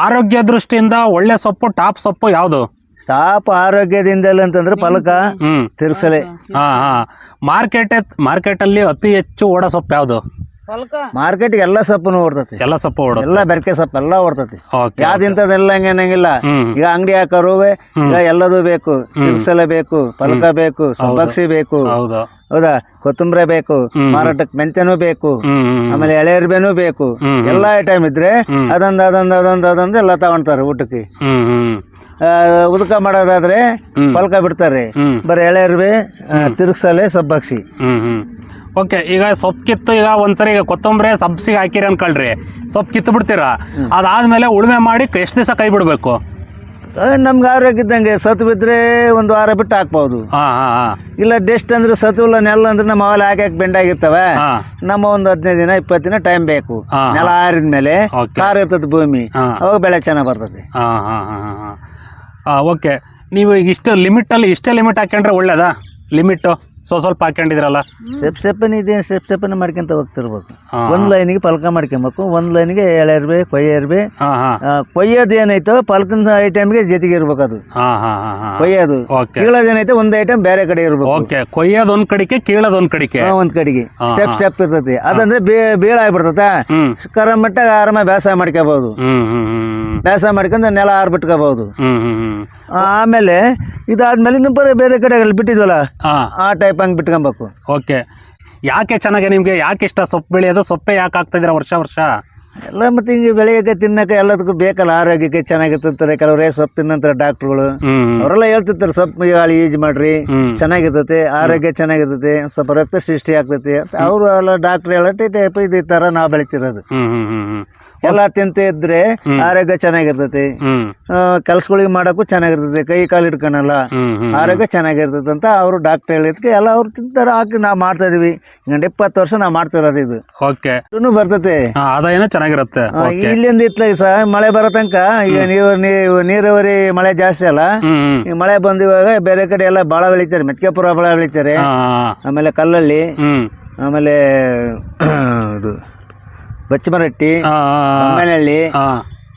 ಆರೋಗ್ಯ ದೃಷ್ಟಿಯಿಂದ ಒಳ್ಳೆ ಸೊಪ್ಪು ಟಾಪ್ ಸೊಪ್ಪು ಯಾವುದು? ಸಾಪ ಆರೋಗ್ಯದಿಂದಲೇ ಅಂತಂದ್ರೆ ಫಲಕ ಹ್ಮ್. ತಿರ್ಸಲೆ ಹಾ ಹಾ. ಮಾರ್ಕೆಟ್ ಮಾರ್ಕೆಟ್ ಅಲ್ಲಿ ಅತಿ ಹೆಚ್ಚು ಓಡ ಸೊಪ್ಪು ಯಾವ್ದು? ಮಾರ್ಕೆಟ್ ಎಲ್ಲಾ ಎಲ್ಲ ಸೊಪ್ಪು ಓಡ್ತತಿ. ಎಲ್ಲ ಸೊಪ್ಪು ಓಡ ಎಲ್ಲಾ ಬೆರಕೆ ಸೊಪ್ಪು ಎಲ್ಲಾ ಓಡ್ತತಿ. ಯಾವ್ದಿಂತದೆಲ್ಲ ಹಂಗೇನಂಗಿಲ್ಲ ಹ್ಮ್. ಈಗ ಅಂಗಡಿ ಹಾಕೋರು ಈಗ ಎಲ್ಲದೂ ಬೇಕು. ತಿರ್ಸಲೆ ಬೇಕು ಫಲಕ ಬೇಕು ಸಬ್ಬಕ್ಸಿ ಬೇಕು. ಹೌದು. ಹೌದಾ? ಕೊತ್ತಂಬರಿ ಬೇಕು ಮಾರಾಟಕ್ಕೆ ಮೆಂತ್ಯನೂ ಬೇಕು ಆಮೇಲೆ ಎಳೆ ಎಳೆರ್ಬೇನೂ ಬೇಕು ಎಲ್ಲಾ ಐಟಮ್ ಇದ್ರೆ ಅದೊಂದ್ ಅದೊಂದು ಅದೊಂದು ಅದೊಂದು ಎಲ್ಲ ತಗೊಂತಾರೆ ಊಟಕ್ಕೆ. ಹ್ಮ್ ಹ್ಮ್. ಆ, ಉದಕ ಮಾಡೋದಾದ್ರೆ ಪಲ್ಕ ಬಿಡ್ತಾರೆ ಬರೀ ಎಳೆರ್ಬೆ ತಿರ್ಸಲೆ ಸಬ್ಬಾಕ್ಸಿ. ಓಕೆ ಈಗ ಸೊಪ್ಪು ಕಿತ್ತು ಈಗ ಒಂದ್ಸರಿ ಈಗ ಕೊತ್ತಂಬರಿ ಸಬ್ಸಿಗೆ ಹಾಕಿರಿ ಅನ್ಕೊಳ್ರಿ. ಸೊಪ್ಪು ಕಿತ್ತು ಬಿಡ್ತೀರಾ? ಅದಾದ್ಮೇಲೆ ಉಳುಮೆ ಮಾಡಿ ಎಷ್ಟು ದಿವಸ ಕೈ ಬಿಡಬೇಕು? ನಮ್ಗೆ ಆರೋಗ್ಯ ಇದ್ದಂಗೆ ಸತ್ತು ಬಿದ್ರೆ ಒಂದು ವಾರ ಬಿಟ್ಟು ಹಾಕ್ಬೋದು. ಇಲ್ಲ ಡೆಸ್ಟ್ ಅಂದ್ರೆ ಸತ್ತುಲ್ಲ ಇಲ್ಲ ನೆಲ ಅಂದ್ರೆ ನಮ್ಮ ಅವಲ ಹಾಕಿ ಹಾಕಿ ಬೆಂಡಾಗಿರ್ತವೆ ನಮ್ಮ ಒಂದು ಹದಿನೈದು ದಿನ ಇಪ್ಪತ್ತು ದಿನ ಟೈಮ್ ಬೇಕು. ನೆಲ ಆರಿದ್ಮೇಲೆ ಕಾರ್ ಇರ್ತದೆ ಭೂಮಿ. ಅವಾಗ ಬೆಳೆ ಚೆನ್ನಾಗಿ ಬರ್ತದೆ. ಹಾ ಓಕೆ. ನೀವು ಈಗ ಇಷ್ಟು ಲಿಮಿಟಲ್ಲಿ ಇಷ್ಟೇ ಲಿಮಿಟ್ ಹಾಕೊಂಡ್ರೆ ಒಳ್ಳೇದಾ? ಲಿಮಿಟ್ಟು ಸೊ ಸ್ವಲ್ಪ ಹಾಕೊಂಡಿದ್ರಲ್ಲ ಸ್ಟೆಪ್ ಸ್ಟೆಪ್ಪನ್ ಇದೇನು ಸ್ಟೆಪ್ ಸ್ಟೆಪ್ ಮಾಡ್ಕೊಂತ ಹೋಗ್ತಿರ್ಬೇಕು. ಹಾ. ಒಂದ್ ಲೈನಿಗೆ ಪಲ್ಕ ಮಾಡ್ಕೊಬೇಕು ಒಂದ್ ಲೈನ್ಗೆ ಎಳೆ ಇರ್ಬೆ ಕೊಯ್ಯ ಇರ್ಬೆ ಹಾ ಹಾ. ಆ, ಕೊಯ್ಯೋದು ಏನೈತೋ ಪಲ್ಕನ ಐಟಮ್ಗೆ ಜೊತೆಗೆ ಇರ್ಬೇಕು ಅದು ಹಾ ಹಾ ಹಾ ಹಾ. ಕೊಯ್ಯೋದು. ಓಕೆ ಕೀಳೋದು ಏನೈತೆ ಒಂದ್ ಐಟಮ್ ಬೇರೆ ಕಡೆ ಇರ್ಬೇಕು. ಓಕೆ ಕೊಯ್ಯೋದು ಒಂದ್ ಕಡಿಕೆ ಕೀಳೋದು ಒಂದ್ ಕಡಿಕೆ ಒಂದ್ ಕಡೆಗೆ. ಹಾ, ಸ್ಟೆಪ್ ಹಾ. ಸ್ಟೆಪ್ ಇರ್ತೈತಿ. ಅದಂದ್ರೆ ಬೇ- ಬೀಳ ಆಗ್ಬಿಡ್ತತ. ಹ್ಮ್. ಕರ ಮಟ್ಟ ಆರಾಮ ಬೇಸಾಯ ಮಾಡ್ಕೋಬಹುದು ಹ್ಮ್ ಹ್ಮ್ ಹ್ಮ್ ಬೇಸಾಯ ಮಾಡ್ಕೊಂಡು ನೆಲ ಹ್ಮ್ ಹ್ಮ್ ಹ್ಮ್. ಆಮೇಲೆ ಇದಾದ್ಮೇಲೆ ಇನ್ನು ಬರೀ ಬೇರೆ ಕಡೆ ಅಲ್ಲಿ ಬಿಟ್ಟಿದ್ವಲ್ಲ? ಹಾ. ಆ ಟೈಪ್ ಹಂಗೆ ಬಿಟ್ಕೊಬೇಕು. ಓಕೆ. ಯಾಕೆ ಚೆನ್ನಾಗಿ ನಿಮಗೆ? ಯಾಕೆ ಇಷ್ಟ ಸೊಪ್ಪು ಬೆಳೆಯೋದು? ಸೊಪ್ಪೆ ಯಾಕೆ ಹಾಕ್ತಿದ್ದೀರಾ ವರ್ಷ ವರ್ಷ? ಎಲ್ಲ ಮತ್ತೆ ಹಿಂಗೆ ಬೆಳೆಯಕ್ಕೆ ತಿನ್ನಕ್ಕೆ ಎಲ್ಲದಕ್ಕೂ ಬೇಕಲ್ಲ. ಆರೋಗ್ಯಕ್ಕೆ ಚೆನ್ನಾಗಿರ್ತಿರ್ತಾರೆ ಕೆಲವ್ರೆ ಸೊಪ್ಪು ತಿನ್ನಂತಾರೆ ಡಾಕ್ಟ್ರುಗಳು ಅವರೆಲ್ಲ ಹೇಳ್ತಿರ್ತಾರೆ ಸೊಪ್ಪು ಗಾಳಿ ಯೂಸ್ ಮಾಡ್ರಿ. ಚೆನ್ನಾಗಿರ್ತೈತೆ ಆರೋಗ್ಯ ಚೆನ್ನಾಗಿರ್ತೈತೆ ಸ್ವಲ್ಪ ರಕ್ತ ಸೃಷ್ಟಿ ಆಗ್ತೈತಿ ಅಂತ ಅವರು ಎಲ್ಲ ಡಾಕ್ಟ್ರ್ ಹೇಳಟ್ಟಿ ಟೈಪ್ ಇದು ಈ ಥರ ನಾವು ಬೆಳಿತಿರೋದು. ಎಲ್ಲ ತಿಂತ ಇದ್ರೆ ಆರೋಗ್ಯ ಚೆನ್ನಾಗಿರ್ತೈತಿ. ಕೆಲ್ಸಗಳಿಗೆ ಮಾಡಕ್ಕೂ ಚೆನ್ನಾಗಿರ್ತೈತಿ. ಕೈ ಕಾಲು ಹ್ಮ್ ಆರೋಗ್ಯ ಚೆನ್ನಾಗಿರ್ತೈತಿ ಅಂತ ಅವರು ಡಾಕ್ಟರ್ ಹೇಳಿದ್ಕೆ ಎಲ್ಲ ಅವ್ರು ತಿಂತಾರೆ. ಹಾಕಿ ನಾವು ಮಾಡ್ತಾ ಇದೀವಿ. ಈಗ ಇಪ್ಪತ್ತು ವರ್ಷ ನಾವು ಮಾಡ್ತಿರೋದು ಇದು. ಓಕೆ. ಬರ್ತೈತೆ. ಆದಾಯನೂ ಚೆನ್ನಾಗಿರುತ್ತೆ. ಇಲ್ಲಿಂದ ಇತ್ಲಾಗ ಸಹ ಮಳೆ ಬರೋ ತನಕ ಈಗ ನೀವು ನೀವು ನೀರಾವರಿ ಮಳೆ ಜಾಸ್ತಿ ಅಲ್ಲ? ಈ ಮಳೆ ಬಂದ ಇವಾಗ ಬೇರೆ ಕಡೆ ಎಲ್ಲ ಬಾಳ ಬೆಳಿತಾರೆ. ಮೆತ್ಕೆಪುರ ಬಾಳ ಬೆಳಿತಾರೆ. ಆಮೇಲೆ ಕಲ್ಲಲ್ಲಿ ಆಮೇಲೆ ಇದು ಬಚ್ಚಮರಟ್ಟಿ ಆ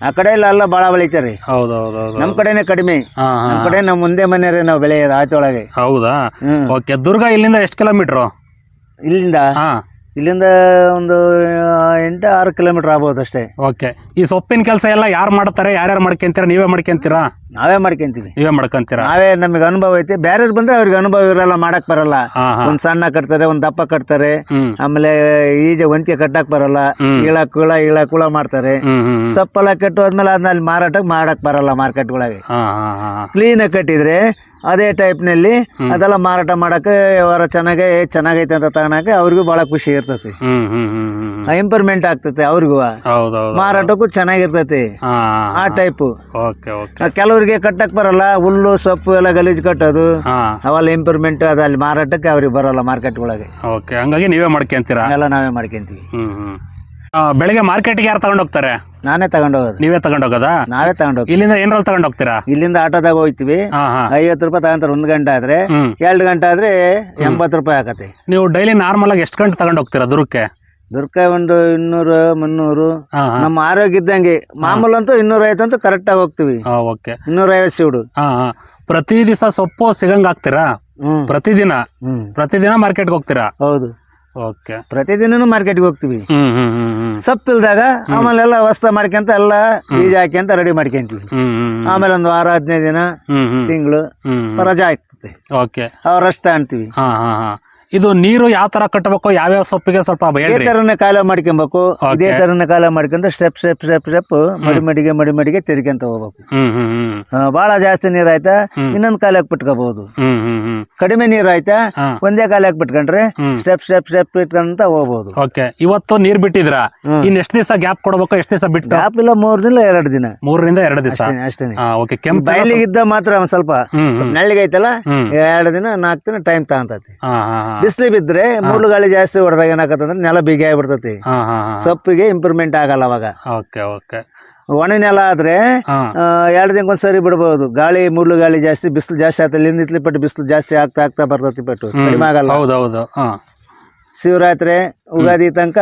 ಆ ಕಡೆ ಎಲ್ಲ ಎಲ್ಲ ಬಾಳ ಬೆಳಿತಾರೆ ಹೌದು ಹೌದು ಹೌದು ನಮ್ ಕಡೆನೆ ಕಡಿಮೆ. ನಮ್ ಕಡೆ ನಮ್ ಮುಂದೆ ಮನೆಯವ್ರೆ ನಾವು ಬೆಳೆಯೋದು ಒಳಗೆ. ಹೌದಾ? ಹ್ಮ್. ಓಕೆ ದುರ್ಗ ಇಲ್ಲಿಂದ ಎಷ್ಟು ಕಿಲೋಮೀಟರ್? ಇಲ್ಲಿಂದ? ಹಾ. ಇಲ್ಲಿಂದ ಒಂದು ಎಂಟು ಆರು ಕಿಲೋಮೀಟರ್ ಆಗ್ಬೋದು ಅಷ್ಟೇ. ಓಕೆ. ಈ ಸೊಪ್ಪಿನ ಕೆಲಸ ಎಲ್ಲ ಯಾರು ಮಾಡ್ತಾರೆ? ಯಾರ್ಯಾರು ಮಾಡ್ಕೊಂತೀರಾ? ನೀವೇ ಮಾಡ್ಕೊಂತೀರಾ? ನಾವೇ ಮಾಡ್ಕೊಂತೀವಿ. ನೀವೇ ಮಾಡ್ಕೊಂತೀರಾ? ನಾವೇ ನಮಗೆ ಅನುಭವ ಐತಿ. ಬೇರೆಯವ್ರು ಬಂದ್ರೆ ಅವ್ರಿಗೆ ಅನುಭವ ಇರಲ್ಲ ಮಾಡಕ್ ಬರಲ್ಲ. ಹಾ ಹಾ. ಒಂದ್ ಸಣ್ಣ ಕಟ್ತಾರೆ ಒಂದ್ ದಪ್ಪ ಕಟ್ತಾರೆ. ಹ್ಮ್. ಆಮೇಲೆ ಈಜೆ ಒಂತಿಗೆ ಕಟ್ಟಕ್ ಬರಲ್ಲ. ಇಳ ಕುಳ ಇಳ ಕುಳ ಮಾಡ್ತಾರೆ. ಹ್ಮ್ ಹ್ಮ್ ಆದ್ಮೇಲೆ ಸಪ್ಪೆಲ್ಲ ಕೆಟ್ಟು ಹೋದ್ಮೇಲೆ ಅದನ್ನ ಅಲ್ಲಿ ಮಾರಾಟಕ್ಕೆ ಮಾಡಕ್ ಬರಲ್ಲ ಮಾರ್ಕೆಟ್ಗಳಿಗೆ. ಹಾ ಹಾ ಹಾ. ಕ್ಲೀನ್ ಕಟ್ಟಿದ್ರೆ ಅದೇ ಟೈಪ್ನಲ್ಲಿ ಅದೆಲ್ಲ ಮಾರಾಟ ಮಾಡಕ್ಕೆ ಅವರ ಚೆನ್ನಾಗೇ ಚೆನ್ನಾಗೈತೆ ಅಂತ ತಗೊಳಕ್ಕೆ ಅವ್ರಿಗೂ ಬಹಳ ಖುಷಿ ಇರ್ತತಿ. ಇಂಪ್ರೂವ್ಮೆಂಟ್ ಆಗ್ತತೆ ಅವ್ರಿಗೂ. ಮಾರಾಟಕ್ಕೂ ಚೆನ್ನಾಗಿರ್ತತಿ. ಆ ಟೈಪ್ ಕೆಲವ್ರಿಗೆ ಕಟ್ಟಕ್ ಬರಲ್ಲ ಹುಲ್ಲು ಸೊಪ್ಪು ಎಲ್ಲ ಗಲೀಜ್ ಕಟ್ಟೋದು. ಅವೆಲ್ಲ ಇಂಪ್ರೂವ್ಮೆಂಟ್ ಅದು ಅಲ್ಲಿ ಮಾರಾಟಕ್ಕೆ ಅವ್ರಿಗೆ ಬರಲ್ಲ ಮಾರ್ಕೆಟ್ ಒಳಗೆ. ಹಂಗಾಗಿ ನೀವೇ ಮಾಡ್ಕೊಂತೀರಾ? ಎಲ್ಲ ನಾವೇ ಮಾಡ್ಕೊಂತೀವಿ. ಬೆಳಿಗ್ಗೆ ಮಾರ್ಕೆಟ್ಗೆ ಯಾರು ತಗೊಂಡ್ ಹೋಗ್ತಾರೆ? ನಾನೇ ತಗೊಂಡೋಗೋದು ನೀವೇ ತಗೊಂಡ್ ಹೋಗೋದಾ? ನಾವೇ ತಗೊಂಡೋಗಿ ಇಲ್ಲಿಂದ ಏನ್ರಲ್ಲಿ ತಗೊಂಡ್ ಹೋಗ್ತೀರಾ? ಇಲ್ಲಿಂದ ಆಟೋದಾಗ ಹೋಗ್ತೀವಿ. ಹಾ ಹಾ. ಐವತ್ತು ರೂಪಾಯಿ ತಗೊಂತಾರೆ ಒಂದ್ ಗಂಟೆ ಆದ್ರೆ. ಹ್ಮ್. ಎರಡು ಗಂಟೆ ಆದ್ರೆ ಎಂಬತ್ತು ರೂಪಾಯಿ ಆಗತ್ತೆ ನೀವು ಡೈಲಿ ನಾರ್ಮಲ್ ಆಗಿ ಎಷ್ಟು ಗಂಟೆ ತಗೊಂಡ್ ಹೋಗ್ತೀರಾ ದುರ್ಗಕ್ಕೆ ದುರ್ಗ ಒಂದು ಇನ್ನೂರು ಮುನ್ನೂರು. ಹಾ ಹಾ. ನಮ್ಮ ಆರೋಗ್ಯ ಇದ್ದಂಗೆ. ಮಾಮೂಲು ಅಂತೂ ಇನ್ನೂರ ಐವತ್ತಂತೂ ಕರೆಕ್ಟ್ ಆಗಿ ಹೋಗ್ತೀವಿ. ಹಾ ಓಕೆ ಇನ್ನೂರ ಐವತ್ತು ಸೀಡು ಹಾ ಹಾ. ಪ್ರತಿ ದಿವಸ ಸೊಪ್ಪು ಸಿಗಂಗ್ ಹಾಕ್ತೀರಾ? ಹ್ಮ್. ಪ್ರತಿದಿನ? ಹ್ಮ್. ಪ್ರತಿದಿನ ಮಾರ್ಕೆಟ್ಗೆ ಹೋಗ್ತೀರಾ? ಹೌದು. ಓಕೆ. ಪ್ರತಿದಿನನೂ ಮಾರ್ಕೆಟ್ಗೆ ಹೋಗ್ತೀವಿ. ಸೊಪ್ಪಿಲ್ದಾಗ ಆಮೇಲೆ ಎಲ್ಲ ವಸ್ತ ಮಾಡ್ಕೊಂತ ಎಲ್ಲ ಬೀಜ ಹಾಕ್ಯಂತ ರೆಡಿ ಮಾಡ್ಕೊಂತೀವಿ ಆಮೇಲೆ ಒಂದು ವಾರ ಹದಿನೈದು ದಿನ ತಿಂಗಳು ರಜಾ ಆಗ್ತದೆ. ಅವ್ರಷ್ಟ ಅಂತೀವಿ ಇದು ನೀರು ಯಾವ ತರ ಕಟ್ಟಬೇಕು ಯಾವ್ಯಾವ ಸೊಪ್ಪಿಗೆ ಸ್ವಲ್ಪ ಇದೇ ಹೇಳ್ರಿ. ತರನೇ ಕಾಲ ಮಾಡ್ಕೊಬೇಕು. ಇದೇ ತರನ ಕಾಲ ಮಾಡ್ಕೊಂತ ಸ್ಟೆಪ್ ಸ್ಟೆಪ್ ಸ್ಟೆಪ್ ಸ್ಟೆಪ್ ಮಡಿ ಮಡಿಗೆ ಮಡಿ ಮಡಿಗೆ ತಿರ್ಕೊಂತ ಹೋಗ್ಬೇಕು. ಹ್ಮ್ ಹ್ಮ್ ಹ್ಮ್. ಆ, ಭಾಳ ಜಾಸ್ತಿ ನೀರ್ ಆಯ್ತಾ ಹ್ಮ್. ಇನ್ನೊಂದ್ ಕಾಲಕ್ಕೆ ಬಿಟ್ಕೋಬಹುದು ಹ್ಮ್ ಹ್ಮ್ ಹ್ಮ್. ಕಡಿಮೆ ನೀರ್ ಆಯ್ತಾ ಹಾ. ಒಂದೇ ಕಾಲಕ್ಕೆ ಬಿಟ್ಕೊಂಡ್ರೆ ಹ್ಮ್. ಸ್ಟೆಪ್ ಸ್ಟೆಪ್ ಸ್ಟೆಪ್ ಇಟ್ಕೊಂತ ಹೋಗ್ಬೋದು. ಓಕೆ ಇವತ್ತು ನೀರ್ ಬಿಟ್ಟಿದ್ರ? ಹ್ಮ್. ಇನ್ ಎಷ್ಟ್ ದಿವಸ ಗ್ಯಾಪ್ ಕೊಡ್ಬೇಕು ಎಷ್ಟ್ ದಿವಸ ಬಿಟ್ಟು? ಗ್ಯಾಪ್ ಇಲ್ಲ ಮೂರ್ ದಿನ ಎರಡು ದಿನ. ಮೂರರಿಂದ ಎರಡು ದಿವಸ? ಅಷ್ಟೇ ಅಷ್ಟೇ ಹಾ ಓಕೆ ಕೆಂಪು ಬಯಲಿಗೆ ಇದ್ದ ಮಾತ್ರ ಒಂದ್ ಸ್ವಲ್ಪ. ಹ್ಮ್ ಹ್ಮ್. ನೆಳ್ಳಿಗೆ ಐತಲ್ಲ ಹ್ಮ್. ಎರಡು ದಿನ ನಾಲ್ಕು ದಿನ ಟೈಮ್ ತಗೊಂತತಿ. ಹಾ ಹಾ ಹಾ. ಬಿಸಿಲು ಬಿದ್ರೆ ಮೂರು ಗಾಳಿ ಜಾಸ್ತಿ ಹೊಡೆದಾಗ ಏನಾಗತ್ತಂದ್ರೆ ನೆಲ ಬಿಗಿ ಆಗ್ಬಿಡ್ತತಿ. ಸೊಪ್ಪಿಗೆ ಇಂಪ್ರೂವ್ಮೆಂಟ್ ಆಗಲ್ಲ ಅವಾಗ. Okay okay. ಒಣ ನೆಲ ಆದ್ರೆ ಎರಡು ದಿನಕ್ಕೊಂದ್ಸರಿ ಬಿಡಬಹುದು ಗಾಳಿ ಮುಳ್ಳು ಗಾಳಿ ಜಾಸ್ತಿ ಬಿಸಿಲು ಜಾಸ್ತಿ ಆಗ್ತದೆ ಇಲ್ಲಿಂದ ಇತ್ಲಿ ಪಟ್ಟು ಬಿಸಿಲು ಜಾಸ್ತಿ ಆಗ್ತಾ ಆಗ್ತಾ ಬರ್ತತಿ ಪಟ್ಟು. ಕಡಿಮೆ ಆಗಲ್ಲ. ಹೌದೌದು ಹಾ. ಶಿವರಾತ್ರಿ ಉಗಾದಿ ತನಕ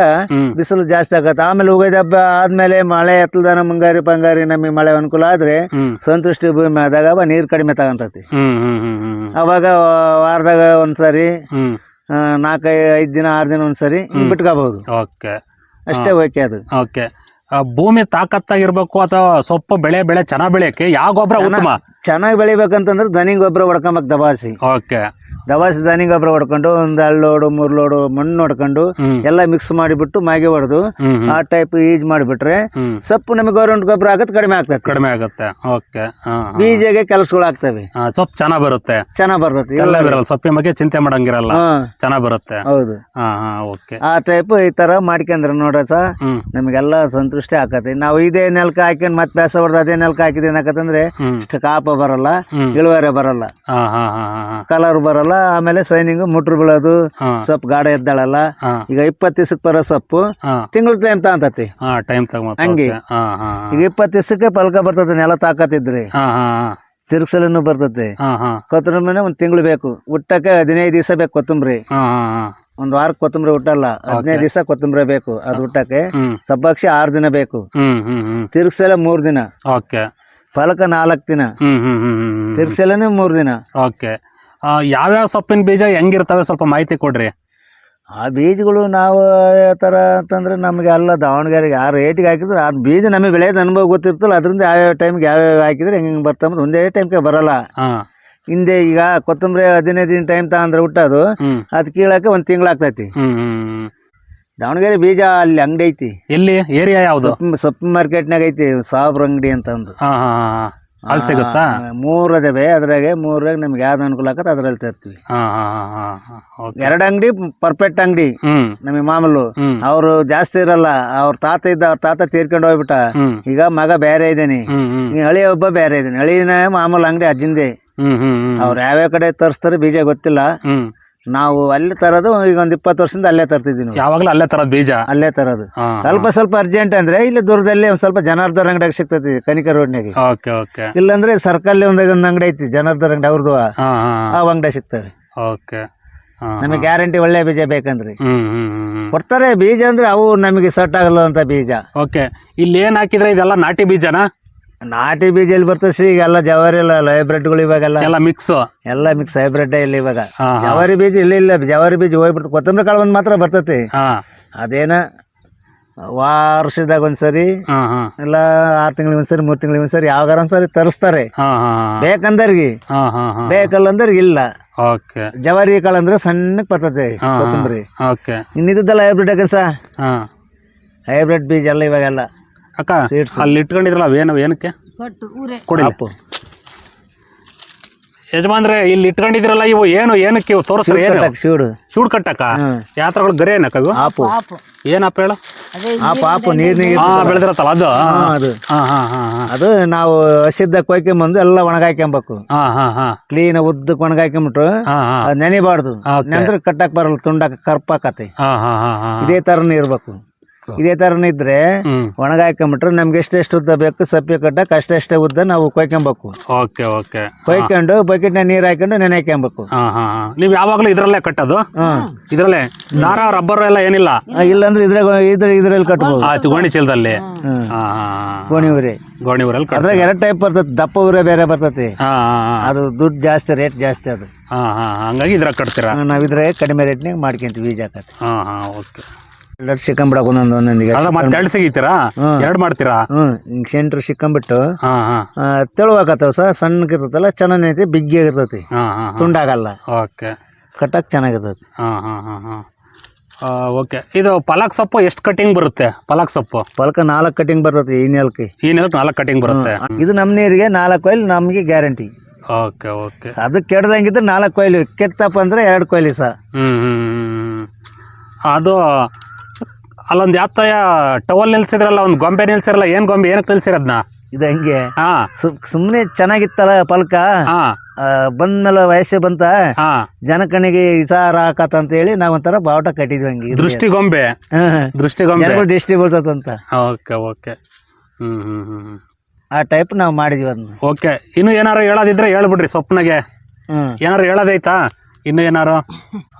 ಬಿಸಿಲು ಜಾಸ್ತಿ ಆಗತ್ತೆ. ಆಮೇಲೆ ಉಗಾದಿ ಹಬ್ಬ ಆದ್ಮೇಲೆ ಮಳೆ ಎತ್ತಲ್ದಾನ ಮುಂಗಾರಿ ಪಂಗಾರಿ ನಮಗೆ ಮಳೆ ಅನುಕೂಲ ಆದ್ರೆ ಸಂತುಷ್ಟಿ ಭೂಮಿ ಆದಾಗ ನೀರು ಕಡಿಮೆ ತಗೊಂತತಿ. ಅವಾಗ ವಾರದಾಗ ಒಂದ್ಸರಿ ಹ್ಮ್. ಆ, ನಾಲ್ಕೈ ಐದು ದಿನ ಆರ್ ದಿನ ಒಂದ್ಸರಿ ಬಿಟ್ಕೋಬಹುದು. ಅಷ್ಟೇ ಓಕೆ ಅದು. ಓಕೆ. ಭೂಮಿ ತಾಕತ್ತಾಗಿರ್ಬೇಕು ಅಥವಾ ಸೊಪ್ಪು ಬೆಳೆ ಬೆಳೆ ಚೆನ್ನಾಗಿ ಬೆಳೆಯಕ್ಕೆ ಯಾವ ಗೊಬ್ಬರ ಉತ್ತಮ? ಚೆನ್ನಾಗಿ ಬೆಳಿಬೇಕಂತಂದ್ರೆ ದನಿ ಗೊಬ್ಬರ ಹೊಡ್ಕೊಂಬಕ್ ದಬಾಸಿ. ಓಕೆ. ದಬಾಸಿ ದಾನಿ ಗೊಬ್ಬರ ಹೊಡ್ಕೊಂಡು ಒಂದು ಎರಡು ಲೋಡು ಮೂರು ಲೋಡು ಮಣ್ಣು ಹೊಡ್ಕೊಂಡು ಹ್ಮ್. ಎಲ್ಲ ಮಿಕ್ಸ್ ಮಾಡಿಬಿಟ್ಟು ಮಾಗಿ ಹೊಡೆದು ಆ ಟೈಪ್ ಈಜ್ ಮಾಡಿಬಿಟ್ರೆ ಸೊಪ್ಪು ನಮಗೆ ಗೌರ್ಮೆಂಟ್ ಗೊಬ್ಬರ ಆಗತ್ತೆ ಕಡಿಮೆ ಆಗ್ತದೆ ಕಡಿಮೆ ಆಗುತ್ತೆ. ಓಕೆ. ಬೀಜಗೆ ಕೆಲಸಗಳು ಆಗ್ತವೆ. ಸೊಪ್ಪು ಚೆನ್ನಾಗಿ ಬರುತ್ತೆ. ಚೆನ್ನಾಗ್ ಬರುತ್ತೆ ಎಲ್ಲ ಬರಲ್ಲ ಸೊಪ್ಪಿನ ಬಗ್ಗೆ ಚಿಂತೆ ಮಾಡಂಗಿರಲ್ಲ. ಚೆನ್ನಾಗಿ ಬರುತ್ತೆ. ಹೌದು. ಓಕೆ ಆ ಟೈಪ್ ಈ ತರ ಮಾಡ್ಕೊಂಡ್ರೆ ನೋಡ್ರ ಸಹ ನಮಗೆಲ್ಲ ಸಂತುಷ್ಟಿ ಆಕತಿ ನಾವು ಇದೇ ನೆಲಕ್ಕೆ ಹಾಕೊಂಡು ಮತ್ತೆ ಬೇಸ ಹೊಡೆದು ಅದೇ ನೆಲಕ್ಕೆ ಹಾಕಿದ್ರೆ ಏನಾಕತ್ತಂದ್ರೆ ಇಷ್ಟ ಕಾಪ ಬರಲ್ಲ ಇಳುವರಿ ಬರಲ್ಲ. ಕಲರ್ ಬರಲ್ಲ. ಆಮೇಲೆ ಸೈನಿಂಗ್ ಮುಟ್ರು ಬೀಳೋದು ಸ್ವಲ್ಪ ಸೊಪ್ಪು ಗಾಢ ಎದ್ದಾಳಲ್ಲ. ಈಗ ಇಪ್ಪತ್ ದಿವಸಕ್ಕೆ ಬರೋ ಸೊಪ್ಪು ತಿಂಗಳ ಟೈಮ್ ತಗೊಂತತಿ. ಟೈಮ್ ಹಂಗೆ. ಈಗ ಇಪ್ಪತ್ತು ದಿವಸಕ್ಕೆ ಪಲ್ಕ ಬರ್ತದೆ ನೆಲ ತಾಕತ್ತಿದ್ರಿ. ಹಾ ಹಾ ಕೊತ್ತಂಬರಿನೇ ಒಂದು ತಿಂಗಳು ಬೇಕು. ಹುಟ್ಟಕ್ಕೆ ಹದಿನೈದು ದಿವಸ ಬೇಕು ಕೊತ್ತಂಬರಿ. ಒಂದ್ ವಾರ ಕೊತ್ತಂಬರಿ ಹುಟ್ಟಲ್ಲ ಹದಿನೈದು ದಿವಸ ಕೊತ್ತಂಬರಿ ಬೇಕು ಅದು ಹುಟ್ಟಕ್ಕೆ ಸಬ್ಬಕ್ಷಿ ಆರು ದಿನ ಬೇಕು. ತಿರ್ಗ್ಸಲ ಮೂರು ದಿನ. ಫಲಕ ನಾಲ್ಕು ದಿನ. ತಿರ್ಗ್ಸಲನೇ ಮೂರು ದಿನ. ಯಾವ್ಯಾವ ಸೊಪ್ಪಿನ ಬೀಜ ಹೆಂಗಿರ್ತವೆ ಸ್ವಲ್ಪ ಮಾಹಿತಿ ಕೊಡ್ರಿ. ಆ ಬೀಜಗಳು ನಾವು ಯಾವ ಥರ ಅಂತಂದ್ರೆ ನಮಗೆ ಅಲ್ಲ ದಾವಣಗೆರೆಗೆ ಆ ರೇಟಿಗೆ ಹಾಕಿದ್ರೆ ಆ ಬೀಜ ನಮಗೆ ಬೆಳೆಯೋದು ಅನುಭವ ಗೊತ್ತಿರ್ತಲ್ಲ ಅದರಿಂದ ಯಾವ್ಯಾವ ಟೈಮ್ಗೆ ಯಾವ್ಯಾವ ಹಾಕಿದ್ರೆ ಹೆಂಗೆ ಬರ್ತಾ ಬರ್ತಂದ್ರೆ ಒಂದೇ ಟೈಮ್ಗೆ ಬರಲ್ಲ. ಹಿಂದೆ ಈಗ ಕೊತ್ತಂಬರಿ ಹದಿನೈದು ದಿನ ಟೈಮ್ ತಗೊಂಡ್ರೆ ಹುಟ್ಟೋದು ಅದು ಕೀಳಕ್ಕೆ ಒಂದು ತಿಂಗಳಾಗ್ತೈತಿ. ದಾವಣಗೆರೆ ಬೀಜ ಅಲ್ಲಿ ಅಂಗಡಿ ಐತಿ. ಎಲ್ಲಿ? ಏರಿಯಾ ಯಾವುದು? ಸೊಪ್ಪು ಮಾರ್ಕೆಟ್ನಾಗ ಐತಿ ಸಾಬ್ರ ಅಂಗಡಿ ಹಾ ಹಾ. ಅಲ್ಲಿ ಸಿಗುತ್ತಾ? ಮೂರು ಅದಾವೆ ಅದ್ರಾಗೆ ಮೂರಾಗ ನಮ್ಗೆ ಯಾವ್ದು ಅನುಕೂಲ ಆಗತ್ತೆ ಅದ್ರಲ್ಲಿ ತರ್ತೀವಿ. ಎರಡ್ ಅಂಗಡಿ ಪರ್ಫೆಕ್ಟ್ ಅಂಗಡಿ. ನಮಗೆ ಮಾಮೂಲು. ಅವ್ರು ಜಾಸ್ತಿ ಇರಲ್ಲ ಅವ್ರ ತಾತ ಇದ್ದ ಅವ್ರ ತಾತ ತೀರ್ಕೊಂಡು ಹೋಗ್ಬಿಟ್ಟ. ಈಗ ಮಗ ಬೇರೆ ಇದ್ದೇನೆ ಹಳಿ ಒಬ್ಬ ಬೇರೆ ಇದ್ದಾನೆ ಹಳಿನ ಮಾಮೂಲು ಅಂಗಡಿ ಅಜ್ಜಿಂದೆ. ಅವ್ರ ಯಾವ್ಯಾವ ಕಡೆ ತರಿಸ್ತಾರೆ ಬೀಜ ಗೊತ್ತಿಲ್ಲ. ನಾವು ಅಲ್ಲಿ ತರೋದು ಈಗ ಒಂದು ಇಪ್ಪತ್ತು ವರ್ಷದಿಂದ ಅಲ್ಲೇ ತರ್ತಿದ್ವಿ ನಾವು. ಯಾವಾಗಲೂ ಅಲ್ಲೇ ತರೋದು ಬೀಜ? ಅಲ್ಲೇ ತರೋದು. ಹಾ ಸ್ವಲ್ಪ ಸ್ವಲ್ಪ ಅರ್ಜೆಂಟ್ ಅಂದ್ರೆ ಇಲ್ಲಿ ದೂರದಲ್ಲಿ ಒಂದ್ ಸ್ವಲ್ಪ ಜನಾರ್ದನ್ ಅಂಗಡಿಯಾಗ ಸಿಗ್ತೈತಿ ಕನಿಕ ರೋಡ್ನಾಗೆ ಓಕೆ ಓಕೆ. ಇಲ್ಲಾಂದ್ರೆ ಸರ್ಕಲ್ ಒಂದಾಗ ಒಂದು ಅಂಗಡಿ ಐತಿ ಜನಾರ್ದನ್ ಅಂಗಡಿ ಅವ್ರದ್ದು ಹಾ ಹಾ ಆ ಅಂಗಡಿ ಸಿಗ್ತವೆ ಓಕೆ. ಹಾ ನಮಗೆ ಗ್ಯಾರಂಟಿ ಒಳ್ಳೆ ಬೀಜ ಬೇಕಂದ್ರೆ. ಕೊಡ್ತಾರೆ ಬೀಜ ಅಂದ್ರೆ ಅವು ನಮಗೆ ಸೆಟ್ ಆಗಲ್ಲ ಅಂತ ಬೀಜ. ಓಕೆ. ಇಲ್ಲಿ ಏನ್ ಹಾಕಿದ್ರೆ ಇದೆಲ್ಲ ನಾಟಿ ಬೀಜನಾ? ನಾಟಿ ಬೀಜ ಎಲ್ಲಿ ಬರ್ತದೆ ಶ್ರೀ? ಈಗ ಎಲ್ಲ ಜವಾರಿ ಇಲ್ಲ ಹೈಬ್ರಿಡ್ಗಳು ಇವಾಗೆಲ್ಲ. ಎಲ್ಲ ಮಿಕ್ಸ್ ಎಲ್ಲ ಮಿಕ್ಸ್ ಹೈಬ್ರಿಡ್ ಇಲ್ಲ ಇವಾಗ. ಜವಾರಿ ಬೀಜ ಇಲ್ಲ ಇಲ್ಲ ಜವಾರಿ ಬೀಜ ಹೋಗ್ಬಿಡ್ತು. ಕೊತ್ತಂಬರಿ ಕಾಳು ಒಂದು ಮಾತ್ರ ಬರ್ತೈತಿ. ಅದೇನ ವಾರ್ಷದಾಗ ಒಂದ್ಸರಿ ಇಲ್ಲ ಆರು ತಿಂಗಳಿಗೆ ಒಂದ್ಸರಿ ಮೂರ್ ತಿಂಗಳಿಗೆ ಒಂದ್ಸರಿ ಯಾವಾಗಾರ ಒಂದ್ಸರಿ ತರಿಸ್ತಾರೆ. ಬೇಕಂದರ್ಗಿ ಹಾ ಬೇಕಲ್ಲಂದ್ರಿಗೆ ಇಲ್ಲ. ಜವಾರಿ ಕಾಳು ಅಂದ್ರೆ ಸಣ್ಣಕ್ ಬರ್ತೈತೆ ಕೊತ್ತಂಬರಿ. ಇನ್ನಿದ್ದಲ್ಲ ಹೈಬ್ರಿಡ್ ಕೆಲಸ ಹಾ. ಹೈಬ್ರಿಡ್ ಬೀಜ ಎಲ್ಲ ಇವಾಗೆಲ್ಲ. ಅಕ್ಕ. ಅಲ್ಲಿ ಇಟ್ಕೊಂಡಿದ್ರಲ್ಲ ಅವೇನು ಏನಕ್ಕೆ? ಕೊಡಿ. ಯಜಮಾನ್ರೆ ಇಲ್ಲಿ ಇಟ್ಕೊಂಡಿದ್ರಲ್ಲ ಇವು ಏನು ಏನಕ್ಕೆ ಇವು ತೋರಿಸ್ರಿ ಏನು? ಕಟ್ಟಕ್ ಶೂಡು. ಚೂಡ್ ಕಟ್ಟಕ್ಕ. ಯಾತ್ರಗಳು ಗರಿ ಏನಕ್ಕ ಇವು? ಆಪು. ಪಾಪು ಏನಪ್ಪ ಹೇಳು? ಅದೇ ಆಪು ಆಪು ನೀರ್ನಿಗೆ ಹಾ ಬೆಳೆದಿರತ್ತಲ್ಲ ಅದು? ಹಾ, ಅದು. ಹಾ ಹಾ ಹಾ ಹಾ. ಅದು ನಾವು ಹಸಿದ್ದ ಕೊಯ್ಕೊಂಬಂದು ಎಲ್ಲ ಹಾ ಹಾ ಹಾ. ಕ್ಲೀನ್ ಉದ್ದಕ್ಕೆ ಹಾ ನೆನಿಬಾರ್ದು. ನೆಂದ್ರೆ ಕಟ್ಟಕ್ ಬರಲ್ಲ ತುಂಡಾಕ ಕರ್ಪಾಕತಿ ಹಾ ಹಾ ಹಾ ಹಾ. ಇದೇ ತರನೇ ಇರ್ಬೇಕು. ಇದೇ ತರನ ಇದ್ರೆ ಒಣಗ ಹಾಕೊಂಡ್ಬಿಟ್ರೆ ನಮ್ಗೆ ಎಷ್ಟೆಷ್ಟು ಉದ್ದ ಬೇಕು ಸಪ್ಪೆ ಕಟ್ಟಕ್ ಅಷ್ಟೆಷ್ಟೇ ಉದ್ದ ನಾವು ಕೊಯ್ಕೊಬೇಕು. Okay okay. ಕೊಯ್ಕೊಂಡು ಬಕೆಟ್ನ ನೀರ್ ಹಾಕೊಂಡು ನೆನೆ ಹಾಕ್ಯಂಬೇಕು. ಹಾ ಹಾ ಹಾ. ನೀವು ಯಾವಾಗಲೂ ಇದ್ರಲ್ಲೇ ಕಟ್ಟೋದು? ಇದ್ರಲ್ಲೇ? ದಾರ ರಬ್ಬರ್ ಎಲ್ಲ ಏನಿಲ್ಲ? ಇಲ್ಲಂದ್ರೆ ಇದ್ರಾಗ ಇದ್ರ ಇದ್ರಲ್ಲಿ ಕಟ್ಬೋದು. ಗೋಣಿ ಚೀಲದಲ್ಲಿ. ಕೋಣಿ ಉರಿ ಗೋಣಿ ಊರಲ್ಲಿ ಅದ್ರಾಗ ಎರಡು ಟೈಪ್ ಬರ್ತದೆ ದಪ್ಪ ಊರೇ ಬೇರೆ ಬರ್ತೈತಿ ಅದು ದುಡ್ಡು ಜಾಸ್ತಿ ರೇಟ್ ಜಾಸ್ತಿ ಅದು. ಹಾ ಹಾ ಹಂಗಾಗಿ ಇದ್ರಾಗ ಕಟ್ತೀರಾ? ನಾವು ಇದ್ರೆ ಕಡಿಮೆ ರೇಟ್ನಾಗ ಮಾಡ್ಕೊಂತೀವಿ ಬೀಜ ಹಾಕತ್ತೆ ಹಾ ಹಾ ಓಕೆ. ಎರಡು ಸಿಕ್ಕಂಬಿಡಕ್ ಒಂದೊಂದು ಒಂದೊಂದಿಗೆ ಅದ ಮತ್ತೆ ಎರಡು ಸಿಗಿತೀರಾ? ಹ್ಮ್. ಎರಡು ಮಾಡ್ತೀರಾ? ಹ್ಞೂ ಹಿಂಗೆ ಸೆಂಟ್ರ್ ಸಿಕ್ಕಂಬಿಟ್ಟು ಹಾ ಹಾ. ಸರ್ ಸಣ್ಣಗಿರ್ತೈತಲ್ಲ ಚೆನ್ನಾಗೈತಿ ಬಿಗ್ಗಿರ್ತೈತಿ ಹಾ ಹಾ ತುಂಡಾಗಲ್ಲ. ಓಕೆ. ಕಟ್ಟಕ್ ಚೆನ್ನಾಗಿರ್ತೈತಿ. ಹಾ ಹಾ ಹಾ ಹಾ. ಓಕೆ. ಇದು ಪಲಕ್ ಸೊಪ್ಪು ಎಷ್ಟು ಕಟಿಂಗ್ ಬರುತ್ತೆ? ಪಲಕ್ ಸೊಪ್ಪು? ಪಲಕ ನಾಲ್ಕು ಕಟಿಂಗ್ ಬರ್ತೈತಿ ಈ ನೆಲಕ್ಕೆ. ಈ ನೆಲಕ್ಕೆ ನಾಲ್ಕು ಕಟಿಂಗ್ ಬರುತ್ತೆ. ಇದು ನಮ್ಮ ನೀರಿಗೆ ನಾಲ್ಕು ಕೊಯ್ಲು ನಮಗೆ ಗ್ಯಾರಂಟಿ. Okay okay. ಅದು ಕೆಡ್ದಂಗಿದ್ರೆ ನಾಲ್ಕು ಕೊಯ್ಲು ಕೆಟ್ಟಪ್ಪ ಅಂದ್ರೆ ಎರಡು ಕೊಯ್ಲಿ ಸಹ ಹ್ಮ್ ಹ್ಮ್ ಹ್ಮ್. ಅದು ಅಲ್ಲೊಂದು ಯಾತಯ ಟವಲ್ ನಿಲ್ಸಿದ್ರಲ್ಲ ಒಂದು ಗೊಂಬೆ ನಿಲ್ಸಿರಲ್ಲ ಏನ್ ಗೊಂಬೆ ಏನಕ್ಕೆ ನಿಲ್ಸಿರದ್ನ? ಇದು ಹಂಗೆ? ಹಾ. ಸುಮ್ಮನೆ ಚೆನ್ನಾಗಿತ್ತಲ್ಲ ಪಲ್ಕ? ಹಾ. ಬಂದ್ಮೇಲೆ ವಯಸ್ಸು ಬಂತ? ಹಾ. ಜನಕಣಿಗೆ ಇಸಾರ ಹಾಕತ್ತ ಅಂತ ಹೇಳಿ ನಾವು ಒಂಥರ ಬಾವುಟ ಕಟ್ಟಿದ್ವಿ ಹಂಗೆ ದೃಷ್ಟಿ ಗೊಂಬೆ. ಹ್ಮ್. ದೃಷ್ಟಿ ಗೊಂಬೆ. ಜನಗಳು ದೃಷ್ಟಿ ಬರ್ತದಂತ. Okay okay. ಆ ಟೈಪ್ ನಾವು ಮಾಡಿದ್ವಿ ಅದನ್ನ. ಓಕೆ. ಇನ್ನು ಏನಾರು ಹೇಳೋದಿದ್ರೆ ಹೇಳ್ಬಿಡ್ರಿ ಸೊಪ್ಪನಾಗೆ ಹ್ಞೂ ಏನಾರು ಹೇಳೋದೈತಾ? ಇನ್ನು ಏನಾರು?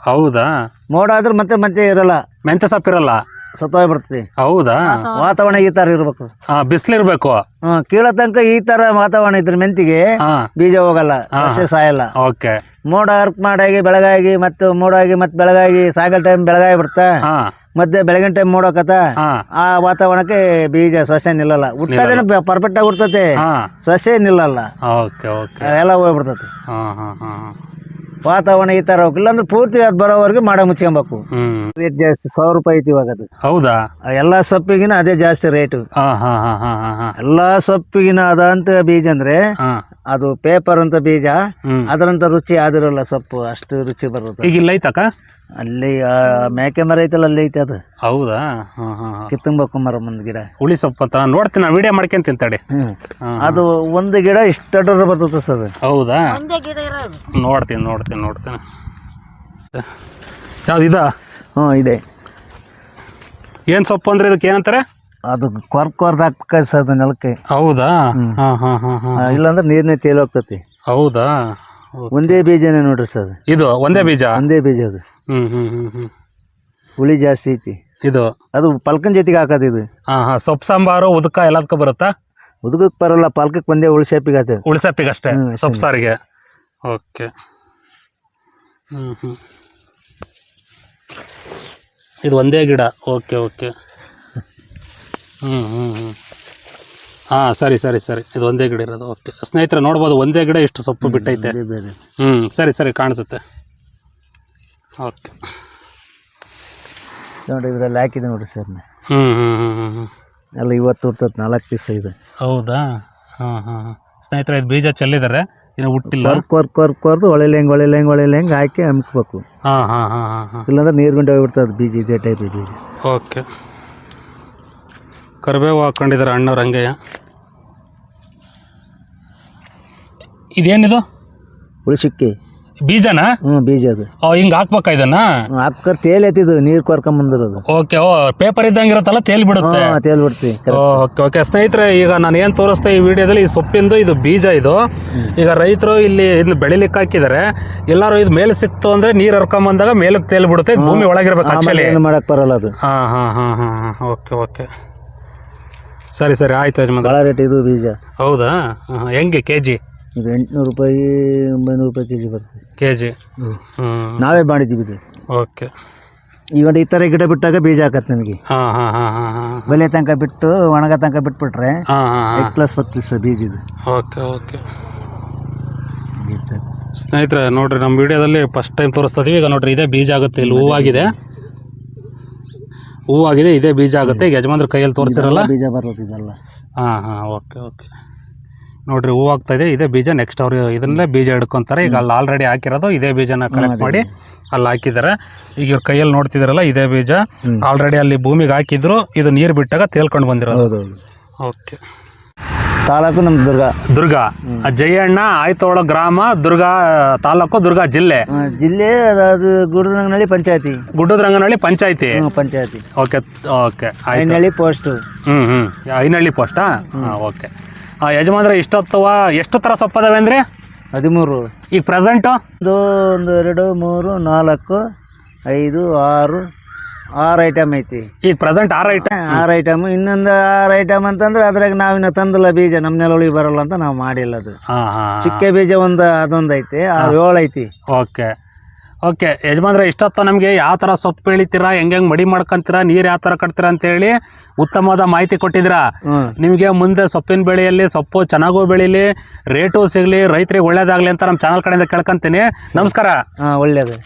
ಹೌದಾ? ಮೋಡ ಆದ್ರೆ ಮತ್ತೆ ಮತ್ತೆ ಇರಲ್ಲ. ಮೆಂತ್ಯ ಸೊಪ್ಪಿರಲ್ಲ? ಸತ್ತೋಗ್ಬಿಡ್ತದೆ ಹೌದಾ? ವಾತಾವರಣ. ಈ ತರ ಇರ್ಬೇಕು. ಹಾಂ ಬಿಸಿಲಿರ್ಬೇಕು. ಹ್ಞೂ ಕೀಳ ತನಕ ಈ ತರ ವಾತಾವರಣ ಇದ್ರೆ ಮೆಂತಿಗೆ ಹಾಂ. ಬೀಜ ಹೋಗಲ್ಲ ಸಸ್ಯ ಸಾಯಲ್ಲ. ಓಕೆ. ಮೋಡ ಅರ್ಕ್ ಮಾಡಾಗಿ ಬೆಳಗಾಗಿ ಮತ್ತೆ ಮೋಡ ಆಗಿ ಮತ್ತೆ ಬೆಳಗಾಗಿ ಸಾಯಂಕಾಲ ಟೈಮ್ ಬೆಳಗಾಗಿ ಬಿಡ್ತಾ? ಹಾ. ಮತ್ತೆ ಬೆಳಗಿನ ಟೈಮ್ ಮೋಡಕತ್ತ? ಹಾಂ. ಆ ವಾತಾವರಣಕ್ಕೆ ಬೀಜ ಸಸ್ಯ ನಿಲ್ಲಲ್ಲ. ಹುಟ್ಟದೇನು ಪರ್ಫೆಕ್ಟ್ ಆಗಿ ಹುಡ್ತತೆ. ಹಾ. ಸಸ್ಯ ನಿಲ್ಲಲ್ಲ. Okay okay. ಎಲ್ಲ ಹೋಗ್ಬಿಡ್ತತೆ. ಹಾ ಹಾ ಹಾಂ. ವಾತಾವರಣ ಈ ತರ ಇಲ್ಲಾಂದ್ರೆ ಪೂರ್ತಿ ಅದ್ ಬರೋವರೆಗೆ ಮಾಡ ಮುಚ್ಕೊಬೇಕು. ರೇಟ್ ಜಾಸ್ತಿ ಸಾವಿರ ರೂಪಾಯಿ ಐತಿ ಇವಾಗ ಅದು. ಹೌದಾ? ಎಲ್ಲಾ ಸೊಪ್ಪಿಗಿನ ಅದೇ ಜಾಸ್ತಿ ರೇಟ್ ಹಾಂ ಹಾಂ ಹಾಂ ಹಾಂ ಹಾಂ ಹಾಂ. ಎಲ್ಲಾ ಸೊಪ್ಪಿಗಿನ ಅದಂತ ಬೀಜ ಅಂದ್ರೆ ಹಾಂ. ಅದು ಪೇಪರ್ ಅಂತ ಬೀಜ ಅದರಂತ ರುಚಿ ಆದಿರಲ್ಲ ಸೊಪ್ಪು ಅಷ್ಟು ರುಚಿ ಬರುತ್ತೆ ಈಗ ಇಲ್ಲ ಐತಕ್ಕ? ಅಲ್ಲಿ ಆ ಮೇಕೆ ಮರ ಐತಲ್ಲ ಅಲ್ಲಿ ಐತೆ ಅದು. ಹೌದಾ? ಹಾಂ ಹಾಂ ಕಿತ್ತಂಬಕ್ಕು ಮರ ಒಂದು ಗಿಡ. ಹುಳಿ ಸೊಪ್ಪು ಅಂತ ನೋಡ್ತೀನಿ ನಾನು ವಿಡಿಯೋ ಮಾಡ್ಕೊಂತೀನಿ ತಡಿ ಹ್ಮ್. ಹಾಂ ಅದು ಒಂದು ಗಿಡ ಇಷ್ಟು ಬರ್ತದೆ ಸರ್ ಹೌದಾ? ಒಂದೇ ಗಿಡ ಇರೋದು. ನೋಡ್ತೀನಿ ನೋಡ್ತೀನಿ ನೋಡ್ತೀನಿ. ಯಾವ್ದು ಇದಾ? ಹ್ಞೂ ಇದೆ. ಏನು ಸೊಪ್ಪು ಅಂದ್ರೆ ಇದಕ್ಕೆ ಏನಂತಾರೆ? ಅದು ಕೊರ್ಕ್ ಕೊರ್ದು ಹಾಕ್ಬೇಕು ಸರ್ ಅದು ನೆಲಕ್ಕೆ? ಹೌದಾ? ಹಾಂ ಹಾಂ ಹಾಂ ಹಾಂ. ಆ, ಇಲ್ಲಾಂದ್ರೆ ನೀರ್ನೇ ತೇಲಿ ಹೋಗ್ತತಿ. ಹೌದಾ? ಒಂದೇ ಬೀಜನೇ ನೋಡ್ರಿ ಸರ್ ಇದು ಒಂದೇ ಬೀಜ? ಒಂದೇ ಬೀಜ ಅದು. ಹುಳಿ ಜಾಸ್ತಿ ಐತಿ. ಇದು? ಅದು ಪಲ್ಕನ್ ಜೊತೆಗೆ ಹಾಕೋದು ಇದು. ಹಾಂ ಹಾಂ. ಸೊಪ್ಪು ಸಾಂಬಾರು ಉದಕ ಎಲ್ಲದಕ್ಕೂ ಬರುತ್ತಾ? ಉದಕಕ್ಕೆ ಬರಲ್ಲ ಪಲ್ಕಕ್ಕೆ ಒಂದೇ ಹುಳಿ ಶೇಪಿಗೆ ಹುಳಿ ಉಳಿಸಪ್ಪಿಗೆ ಅಷ್ಟೇ ಹ್ಮ್, ಸೊಪ್ಪು ಸಾರಿಗೆ. ಓಕೆ. ಹ್ಞೂ ಹ್ಞೂ ಇದು ಒಂದೇ ಗಿಡ. Okay okay. ಹ್ಞೂ ಹ್ಞೂ ಹ್ಞೂ ಹಾಂ ಸರಿ ಸರಿ ಸರಿ. ಇದು ಒಂದೇ ಗಿಡ ಇರೋದು. ಓಕೆ ಸ್ನೇಹಿತರೆ ನೋಡ್ಬೋದು ಒಂದೇ ಗಿಡ ಇಷ್ಟು ಸೊಪ್ಪು ಬಿಟ್ಟೈತೆ. ಬೇರೆ ಬೇರೆ. ಹ್ಞೂ ಸರಿ ಸರಿ ಕಾಣಿಸುತ್ತೆ. ಓಕೆ ನೋಡಿ ಇದರಲ್ಲಿ ಹಾಕಿದೆ ನೋಡಿ ಸರ್ ನಾ. ಹ್ಞೂ ಹ್ಞೂ ಹ್ಞೂ ಹ್ಞೂ ಹ್ಞೂ ಎಲ್ಲ ಇವತ್ತು ಹುಡ್ತದೆ ನಾಲ್ಕು ದಿವಸ ಇದೆ. ಹೌದಾ? ಹಾಂ ಹಾಂ ಸ್ನೇಹಿತರೆ ಇದು ಬೀಜ ಚೆಲ್ಲಿದ್ದಾರೆ ಇನ್ನು ಹುಟ್ಟಿಲ್ಲ. ವರ್ಕ್ ವರ್ಕ್ ವರ್ಕ್ ಕೊರ್ದು ಒಳ್ಳೆ ಹೆಂಗೆ ಒಳ್ಳೆ ಹೆಂಗೆ ಒಳ್ಳೆ ಹೆಂಗೆ ಹಾಕಿ ಅಮ್ಕಬೇಕು ಹಾಂ ಹಾಂ ಹಾಂ ಹಾಂ ಹಾಂ. ಇಲ್ಲಾಂದ್ರೆ ನೀರು ಗುಂಡೆ ಹೋಗ್ಬಿಡ್ತದೆ ಬೀಜ ಇದೇ ಟೈಪ್ ಬೀಜ. ಓಕೆ ಕರಿಬೇವು ಹಾಕೊಂಡಿದ್ದಾರೆ ಅಣ್ಣವ್ರು ಹಂಗೆಯ? ಇದೇನಿದು? ಉಳಿಸಿಕ್ಕಿ ಬೀಜನಾ? ಹ್ಞೂ ಬೀಜ ಅದು. ಓ ಹಿಂಗೆ ಹಾಕ್ಬೇಕಾ ಇದನ್ನ? ಹಾಕರ್ ತೇಲ್ ಎತ್ತಿದ್ದು ನೀರು ಕೊರ್ಕೊಂಬಂದಿರೋದು. ಓಕೆ ಓ ಪೇಪರ್ ಇದ್ದಂಗೆ ಇರುತ್ತಲ್ಲ ತೇಲ್ ಬಿಡುತ್ತೆ. ಹಾಂ ತೇಲ್ ಬಿಡ್ತಿ ಓಕೆ ಓಕೆ. ಸ್ನೇಹಿತರೆ ಈಗ ನಾನು ಏನು ತೋರಿಸ್ತಾ ಈ ವಿಡಿಯೋದಲ್ಲಿ ಈ ಸೊಪ್ಪಿಂದು ಇದು ಬೀಜ ಇದು. ಈಗ ರೈತರು ಇಲ್ಲಿ ಇದನ್ನ ಬೆಳಿಲಿಕ್ಕೆ ಹಾಕಿದ್ದಾರೆ. ಎಲ್ಲರೂ ಇದು ಮೇಲೆ ಸಿಕ್ತು ಅಂದ್ರೆ ನೀರು ಹರ್ಕೊಂಬಂದಾಗ ಮೇಲಕ್ಕೆ ತೇಲ್ ಬಿಡುತ್ತೆ ಇದು ಭೂಮಿ ಒಳಗಿರ್ಬೇಕು ಆಕ್ಚುಲಿ ಏನು ಮಾಡೋಕೆ ಬರಲ್ಲ ಅದು. ಹಾಂ ಹಾಂ ಹಾಂ ಹಾಂ ಹಾಂ ಓಕೆ ಓಕೆ. ಸರಿ ಸರಿ ಆಯ್ತು ಯಜಮಾನ್ ಭಾಳ ರೇಟ್ ಇದು ಬೀಜ. ಹೌದಾ? ಹಾಂ ಹೆಂಗೆ ಕೆ ಜಿ ಇದು ಎಂಟುನೂರು ರೂಪಾಯಿ ಒಂಬೈನೂರು ರೂಪಾಯಿ ಕೆ ಜಿ ಬರ್ತದೆ ಕೆ ಜಿ ನಾವೇ ಮಾಡಿದ್ದೀವಿ ಇದು. ಓಕೆ. ಈಗ ಈ ಥರ ಗಿಡ ಬಿಟ್ಟಾಗ ಬೀಜ ಹಾಕತ್ತೆ ನಮಗೆ. ಹಾಂ ಹಾಂ ಹಾಂ ಹಾಂ ಹಾಂ. ಬೆಲೆ ತನಕ ಬಿಟ್ಟು ಒಣಗ ತನಕ ಬಿಟ್ಬಿಟ್ರೆ ಹಾಂ ಹಾಂ ಪ್ಲಸ್ ಹತ್ತು ಬೀಜ ಇದು. Okay okay. ಸ್ನೇಹಿತರೆ ನೋಡ್ರಿ ನಮ್ಮ ವಿಡಿಯೋದಲ್ಲಿ ಫಸ್ಟ್ ಟೈಮ್ ತೋರಿಸ್ತಾ ಇದೀವಿ ಈಗ ನೋಡ್ರಿ ಇದೇ ಬೀಜ ಆಗುತ್ತೆ. ಇಲ್ಲಿ ಹೂವಾಗಿದೆ. ಹೂವಾಗಿದೆ ಇದೇ ಬೀಜ ಆಗುತ್ತೆ. ಈಗ ಯಜಮಾನ್ರ ಕೈಯಲ್ಲಿ ತೋರಿಸಿರಲ್ಲ. ಬೀಜ ಬರೋದು ಇದೆಲ್ಲ ಹಾಂ ಹಾಂ ಓಕೆ ಓಕೆ. ನೋಡ್ರಿ ಹೂ ಆಗ್ತಾ ಇದೆ. ಇದೇ ಬೀಜ ನೆಕ್ಸ್ಟ್ ಅವರು ಇದನ್ನೇ ಬೀಜ ಹಿಡ್ಕೊಂತಾರೆ. ಈಗ ಅಲ್ಲಿ ಆಲ್ರೆಡಿ ಹಾಕಿರೋದು ಇದೇ ಬೀಜನ ಕಲೆಕ್ಟ್ ಮಾಡಿ ಅಲ್ಲಿ ಹಾಕಿದ್ದಾರೆ. ಈಗ ಇವ್ರ ಕೈಯಲ್ಲಿ ನೋಡ್ತಿದಾರಲ್ಲ ಇದೇ ಬೀಜ. ಹ್ಮ್. ಆಲ್ರೆಡಿ ಅಲ್ಲಿ ಭೂಮಿಗೆ ಹಾಕಿದ್ರು. ಇದು ನೀರು ಬಿಟ್ಟಾಗ ತೇಲ್ಕೊಂಡು ಬಂದಿರೋದು. ಓಕೆ. ತಾಲೂಕು ನಮ್ಮ ದುರ್ಗ. ದುರ್ಗ. ಜಯಣ್ಣ ಆಯ್ತೋಳ ಗ್ರಾಮ ದುರ್ಗ ತಾಲೂಕು ದುರ್ಗ ಜಿಲ್ಲೆ. ಜಿಲ್ಲೆ ಅದು ಗುಡದಂಗನಹಳ್ಳಿ ಪಂಚಾಯತಿ. ಗುಡ್ಡದ್ರಂಗನಹಳ್ಳಿ ಪಂಚಾಯತಿ. ಪಂಚಾಯತಿ. ಓಕೆ ಓಕೆ ಐನಹಳ್ಳಿ ಪೋಸ್ಟು ಹ್ಞೂ ಹ್ಞೂ ಐನಹಳ್ಳಿ ಪೋಸ್ಟಾ ಓಕೆ. ಯಜಮಾನ್ರೆ ಇಷ್ಟೊತ್ತವ? ಎಷ್ಟು ಥರ ಸೊಪ್ಪದವೆ ಅಂದರೆ? ಹದಿಮೂರು. ಈಗ ಪ್ರೆಸೆಂಟು ಒಂದು ಒಂದು ಎರಡು ಮೂರು ನಾಲ್ಕು ಐದು ಆರು ಆರು ಐಟಮ್ ಐತಿ. ಈಗ ಪ್ರೆಸೆಂಟ್ ಆರು ಐಟಮ್ ಆರು ಐಟಮ್ ಇನ್ನೊಂದು ಆರು ಐಟಮ್ ಅಂತಂದ್ರೆ ಅದ್ರಾಗ ನಾವಿನ್ನ ತಂದಿಲ್ಲ ಬೀಜ ನಮ್ಮ ನೆಲೊಳಗೆ ಬರಲ್ಲ ಅಂತ ನಾವು ಮಾಡಿಲ್ಲ ಅದು. ಹಾಂ ಹಾಂ ಚಿಕ್ಕೆ ಬೀಜ ಒಂದು ಅದೊಂದು ಐತಿ ಆ ಏಳು ಐತಿ. ಓಕೆ ಓಕೆ ಯಜಮಾನ್ರೆ ಇಷ್ಟೊತ್ತು ನಮಗೆ ಯಾವ ಥರ ಸೊಪ್ಪು ಬೆಳಿತೀರಾ ಹೆಂಗೆ ಹೆಂಗೆ ಮಡಿ ಮಾಡ್ಕೊಂತೀರಾ ನೀರು ಯಾವ ಥರ ಕಟ್ತೀರಾ ಅಂತೇಳಿ ಉತ್ತಮವಾದ ಮಾಹಿತಿ ಕೊಟ್ಟಿದ್ದೀರ. ನಿಮಗೆ ಮುಂದೆ ಸೊಪ್ಪಿನ ಬೆಳೆಯಲ್ಲಿ ಸೊಪ್ಪು ಚೆನ್ನಾಗೂ ಬೆಳೀಲಿ ರೇಟು ಸಿಗಲಿ ರೈತರಿಗೆ ಒಳ್ಳೇದಾಗಲಿ ಅಂತ ನಮ್ಮ ಚಾನಲ್ ಕಡೆಯಿಂದ ಕೇಳ್ಕೊಂತೀನಿ. ನಮಸ್ಕಾರ. ಒಳ್ಳೇದು.